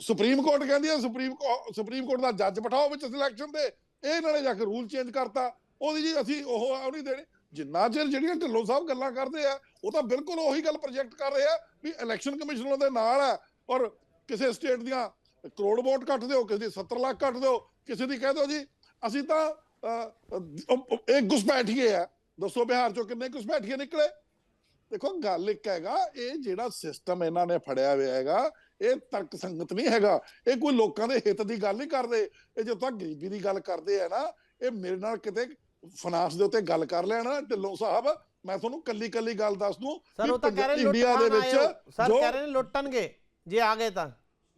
ਸੁਪਰੀਮ ਕੋਰਟ ਕਹਿੰਦੀ ਹੈ, ਸੁਪਰੀਮ ਕੋ- ਸੁਪਰੀਮ ਕੋਰਟ ਦਾ ਜੱਜ ਬਿਠਾਓ ਵਿੱਚ ਸਿਲੈਕਸ਼ਨ ਦੇ ਇਹ ਇਹਨਾਂ ਜਾ ਕੇ ਰੂਲ ਚੇਂਜ ਕਰਤਾ। ਉਹਦੀ ਜੀ ਅਸੀਂ ਉਹ ਉਹ ਨਹੀਂ ਦੇਣੀ। ਜਿੰਨਾ ਚਿਰ ਜਿਹੜੀਆਂ ਢਿੱਲੋਂ ਸਾਹਿਬ ਗੱਲਾਂ ਕਰਦੇ ਆ ਉਹ ਤਾਂ ਬਿਲਕੁਲ ਉਹੀ ਗੱਲ ਪ੍ਰੋਜੈਕਟ ਕਰ ਰਹੇ ਆ ਵੀ ਇਲੈਕਸ਼ਨ ਕਮਿਸ਼ਨ ਉਹਦੇ ਨਾਲ ਹੈ ਔਰ ਕਿਸੇ ਸਟੇਟ ਦੀਆਂ ਕਰੋੜ ਵੋਟ ਕੱਟ ਦਿਓ ਕਿਸੇ ਦੀ 70 ਲੱਖ ਕੱਟ ਦਿਓ ਕਿਸੇ ਦੀ ਕਹਿ ਦਿਓ ਜੀ ਅਸੀਂ ਤਾਂ ਅਹ, ਇਹ ਘੁਸਪੈਠੀਏ ਆ। ਦੱਸੋ ਬਿਹਾਰ ਚੋਂ ਕਿੰਨੇ ਘੁਸਪੈਠੀਏ ਨਿਕਲੇ? ਦੇਖੋ ਗੱਲ ਇੱਕ ਹੈਗਾ ਇਹ ਜਿਹੜਾ ਸਿਸਟਮ ਇਹਨਾਂ ਨੇ ਫੜਿਆ ਹੋਇਆ ਹੈਗਾ ਇਹ ਤਰਕ ਸੰਗਤ ਨਹੀਂ ਹੈਗਾ। ਇਹ ਕੋਈ ਲੋਕਾਂ ਦੇ ਹਿੱਤ ਦੀ ਗੱਲ ਨਹੀਂ ਕਰਦੇ। ਇਹ ਜਦੋਂ ਤੱਕ ਗਰੀਬੀ ਦੀ ਗੱਲ ਕਰਦੇ ਆ ਨਾ ਇਹ ਮੇਰੇ ਨਾਲ ਕਿਤੇ ਫਾਈਨਾਂਸ ਦੇ ਉੱਤੇ ਗੱਲ ਕਰ ਲੈਣਾ ਢਿੱਲੋਂ ਸਾਹਿਬ ਮੈਂ ਤੁਹਾਨੂੰ ਕੱਲੀ ਕੱਲੀ ਗੱਲ ਦੱਸ ਦੂੰ
ਸਰ ਉਹ ਤਾਂ ਕਹਿ ਰਹੇ
ਇੰਡੀਆ ਦੇ। ਵਿੱਚ
ਸਰ ਕਹਿ ਰਹੇ ਨੇ ਲੁੱਟਣਗੇ। ਜੇ ਆ ਗਏ ਤਾਂ।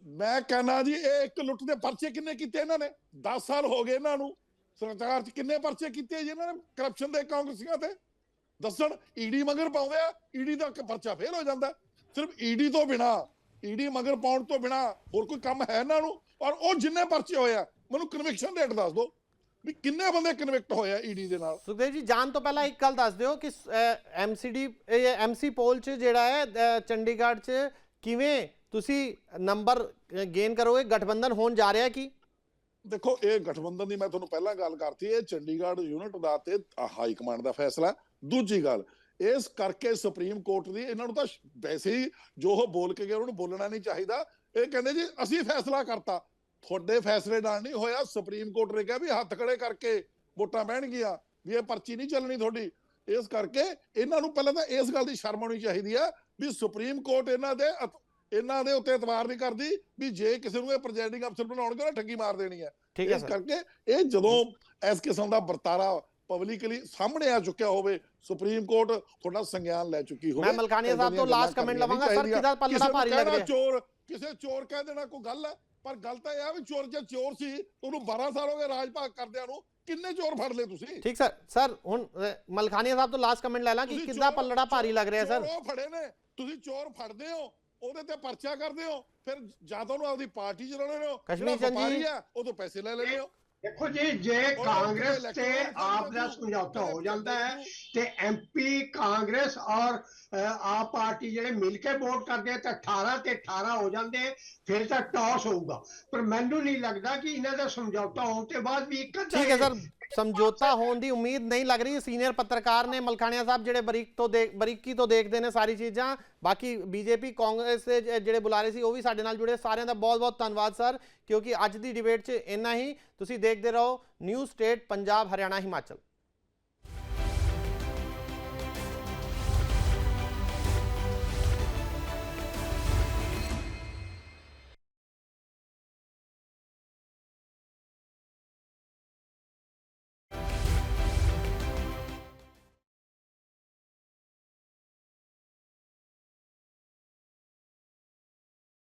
ਮੈਂ ਕਹਿੰਦਾ ਜੀ ਇਹ ਇੱਕ ਲੁੱਟ ਦੇ ਪਰਚੇ ਕਿੰਨੇ ਕੀਤੇ ਇਹਨਾਂ ਨੇ? 10 ਸਾਲ ਹੋ ਗਏ ਇਹਨਾਂ ਨੂੰ। ਸਰਕਾਰ 'ਚ ਕਿੰਨੇ ਪਰਚੇ ਕੀਤੇ ਜੀ ਇਹਨਾਂ ਨੇ ਕਰਪਸ਼ਨ ਦੇ ਕਾਂਗਰਸੀਆਂ ਤੇ? ਦੱਸਣ ਈਡੀ ਮਗਰ ਪਾਉਂਦੇ ਆ ਈਡੀ ਦਾ ਪਰਚਾ ਫੇਲ ਹੋ ਜਾਂਦਾ। ਸਿਰਫ ਈਡੀ ਤੋਂ ਬਿਨਾ ਈਡੀ ਮਗਰ ਪਾਉਣ ਤੋਂ ਬਿਨਾ ਹੋਰ ਕੋਈ ਕੰਮ ਹੈ ਇਹਨਾਂ ਨੂੰ ਔਰ ਉਹ ਜਿੰਨੇ ਪਰਚੇ ਹੋਏ ਆ ਮੈਨੂੰ ਕਨਵਿਕਸ਼ਨ ਰੇਟ ਦੱਸ ਦਿਓ ਵੀ ਕਿੰਨੇ ਬੰਦੇ ਕਨਵਿਕਟ ਹੋਏ ਆ ਈਡੀ ਦੇ ਨਾਲ।
ਸੁਖਦੇਵ ਜੀ ਜਾਣ ਤੋਂ ਪਹਿਲਾਂ ਇੱਕ ਗੱਲ ਦੱਸ ਦਿਓ ਕਿ ਐਮਸੀਡੀ ਐਮਸੀ ਪੋਲ ਚ ਜਿਹੜਾ ਹੈ ਚੰਡੀਗੜ੍ਹ ਚ ਕਿਵੇਂ ਤੁਸੀਂ ਨੰਬਰ ਗੇਨ ਕਰੋਗੇ? ਗਠਬੰਧਨ ਹੋਣ ਜਾ ਰਿਹਾ ਕੀ?
ਦੇਖੋ ਇਹ ਗਠਬੰਧਨ ਦੀ ਮੈਂ ਤੁਹਾਨੂੰ ਪਹਿਲਾਂ ਗੱਲ ਕਰਤੀ ਇਹ ਚੰਡੀਗੜ੍ਹ ਯੂਨਿਟ ਦਾ ਤੇ ਹਾਈ ਕਮਾਂਡ ਦਾ ਫੈਸਲਾ। ਦੂਜੀ ਗੱਲ ਇਸ ਕਰਕੇ ਸੁਪਰੀਮ ਕੋਰਟ ਦੀ ਇਹਨਾਂ ਨੂੰ ਤਾਂ ਵੈਸੇ ਹੀ ਜੋ ਉਹ ਬੋਲ ਕੇ ਗਏ ਉਹਨਾਂ ਨੂੰ ਬੋਲਣਾ ਨਹੀਂ ਚਾਹੀਦਾ। ਇਹ ਕਹਿੰਦੇ ਜੀ ਅਸੀਂ ਫੈਸਲਾ ਕਰਤਾ। ਤੁਹਾਡੇ ਫੈਸਲੇ ਨਾਲ ਨਹੀਂ ਹੋਇਆ। ਸੁਪਰੀਮ ਕੋਰਟ ਨੇ ਕਿਹਾ ਵੀ ਹੱਥ ਖੜੇ ਕਰਕੇ ਵੋਟਾਂ ਬਹਿਣਗੀਆਂ ਵੀ ਇਹ ਪਰਚੀ ਨਹੀਂ ਚੱਲਣੀ ਤੁਹਾਡੀ। ਇਸ ਕਰਕੇ ਇਹਨਾਂ ਨੂੰ ਪਹਿਲਾਂ ਤਾਂ ਇਸ ਗੱਲ ਦੀ ਸ਼ਰਮ ਆਉਣੀ ਚਾਹੀਦੀ ਆ ਵੀ ਸੁਪਰੀਮ ਕੋਰਟ ਇਹਨਾਂ ਦੇ ਇਹਨਾਂ ਦੇ ਉੱਤੇ ਇਤਬਾਰ ਨਹੀਂ ਕਰਦੀ ਵੀ ਜੇ ਕਿਸੇ ਨੂੰ ਇਹ ਪ੍ਰੈਜ਼ਾਈਡਿੰਗ ਅਫਸਰ ਬਣਾਉਣਗੇ ਤਾਂ ਠੱਗੀ ਮਾਰ ਦੇਣੀ ਹੈ ਇਸ ਕਰਕੇ ਇਹ ਜਦੋਂ ਇਸ ਕਿਸਮ ਦਾ ਵਰਤਾਰਾ ਪਬਲਿਕਲੀ ਸਾਹਮਣੇ ਆ ਚੁੱਕਿਆ ਹੋਵੇ ਸੁਪਰੀਮ ਕੋਰਟ ਤੁਹਾਡਾ ਸੰਗਿਆਨ ਲੈ ਚੁੱਕੀ ਹੋਵੇ।
ਮੈਂ ਮਲਕਾਨੀਆ ਸਾਹਿਬ ਤੋਂ ਲਾਸਟ ਕਮੈਂਟ ਲਵਾਂਗਾ ਸਰ ਕਿਹਦਾ ਪੱਲੜਾ ਭਾਰੀ ਲੱਗ ਰਿਹਾ?
ਚੋਰ ਕਿਸੇ ਚੋਰ ਕਹਿ ਦੇਣਾ ਕੋਈ ਗੱਲ ਹੈ ਪਰ ਗੱਲ ਤਾਂ ਇਹ ਆ ਵੀ ਚੋਰ ਜੇ ਚੋਰ ਸੀ ਉਹਨੂੰ 12 ਸਾਲ ਹੋ ਗਏ ਰਾਜ ਭਾਗ ਕਰਦਿਆਂ ਨੂੰ ਕਿੰਨੇ ਚੋਰ ਫੜ ਲਏ ਤੁਸੀਂ?
ਠੀਕ ਸਰ ਸਰ ਹੁਣ ਅ, ਮਲਕਾਨੀਆ ਸਾਹਿਬ ਤੋਂ ਲਾਸਟ ਕਮੈਂਟ ਲੈ ਲਾਂ ਕਿ ਕਿੱਦਾਂ ਪੱਲੜਾ ਭਾਰੀ ਲੱਗ ਰਿਹਾ ਸਰ?
ਉਹ ਫੜੇ ਨੇ ਤੁਸੀਂ ਚੋਰ ਫੜਦੇ ਹੋ ਉਹਦੇ ਤੇ ਪਰਚਾ ਕਰਦੇ ਹੋ ਫਿਰ ਜਾਂ ਤਾਂ ਉਹਨੂੰ ਆਪਦੀ ਪਾਰਟੀ ਚ ਰਹਿਣੇ ਹੋ
ਕਸ਼ਮੀਰ ਚੰਦ ਜੀ।
ਉਹ ਤੋਂ ਪੈਸੇ ਲੈ ਲੈਣੇ ਹੋ।
ਦੇਖੋ ਜੀ ਜੇ ਕਾਂਗਰਸ ਤੇ ਆਪ ਦਾ ਸਮਝੌਤਾ ਹੋ ਜਾਂਦਾ ਹੈ ਤੇ ਐਮਪੀ ਕਾਂਗਰਸ ਔਰ ਆਪ ਪਾਰਟੀ ਜਿਹੜੇ ਮਿਲ ਕੇ ਵੋਟ ਕਰਦੇ ਆ ਤਾਂ 18 ਤੇ 18 ਹੋ ਜਾਂਦੇ ਫਿਰ ਤਾਂ ਟਾਸ ਹੋਊਗਾ। ਪਰ ਮੈਨੂੰ ਨਹੀਂ ਲੱਗਦਾ ਕਿ ਇਹਨਾਂ ਦਾ ਸਮਝੌਤਾ ਹੋਣ ਤੋਂ ਬਾਅਦ ਵੀ ਇੱਕ ਅੱਧਾ
ਠੀਕ ਹੈ ਸਰ ਸਮਝੌਤਾ ਹੋਣ ਦੀ ਉਮੀਦ ਨਹੀਂ ਲੱਗ ਰਹੀ। ਸੀਨੀਅਰ ਪੱਤਰਕਾਰ ਨੇ ਮਲਖਾਣਿਆ ਸਾਹਿਬ ਜਿਹੜੇ ਬਰੀਕ ਤੋਂ ਦੇਖ ਬਰੀਕੀ ਤੋਂ ਦੇਖਦੇ ਨੇ ਸਾਰੀ ਚੀਜ਼ਾਂ। ਬਾਕੀ ਬੀਜੇਪੀ, ਕਾਂਗਰਸ ਦੇ ਜਿਹੜੇ ਬੁਲਾਰੇ ਸੀ, ਉਹ ਵੀ ਸਾਡੇ ਨਾਲ ਜੁੜੇ। ਸਾਰਿਆਂ ਦਾ ਬਹੁਤ ਬਹੁਤ ਧੰਨਵਾਦ, ਸਰ, ਕਿਉਂਕਿ ਅੱਜ ਦੀ ਡਿਬੇਟ 'ਚ ਇੰਨਾ ਹੀ। ਤੁਸੀਂ ਦੇਖਦੇ ਰਹੋ। New state, Punjab, Haryana, Himachal.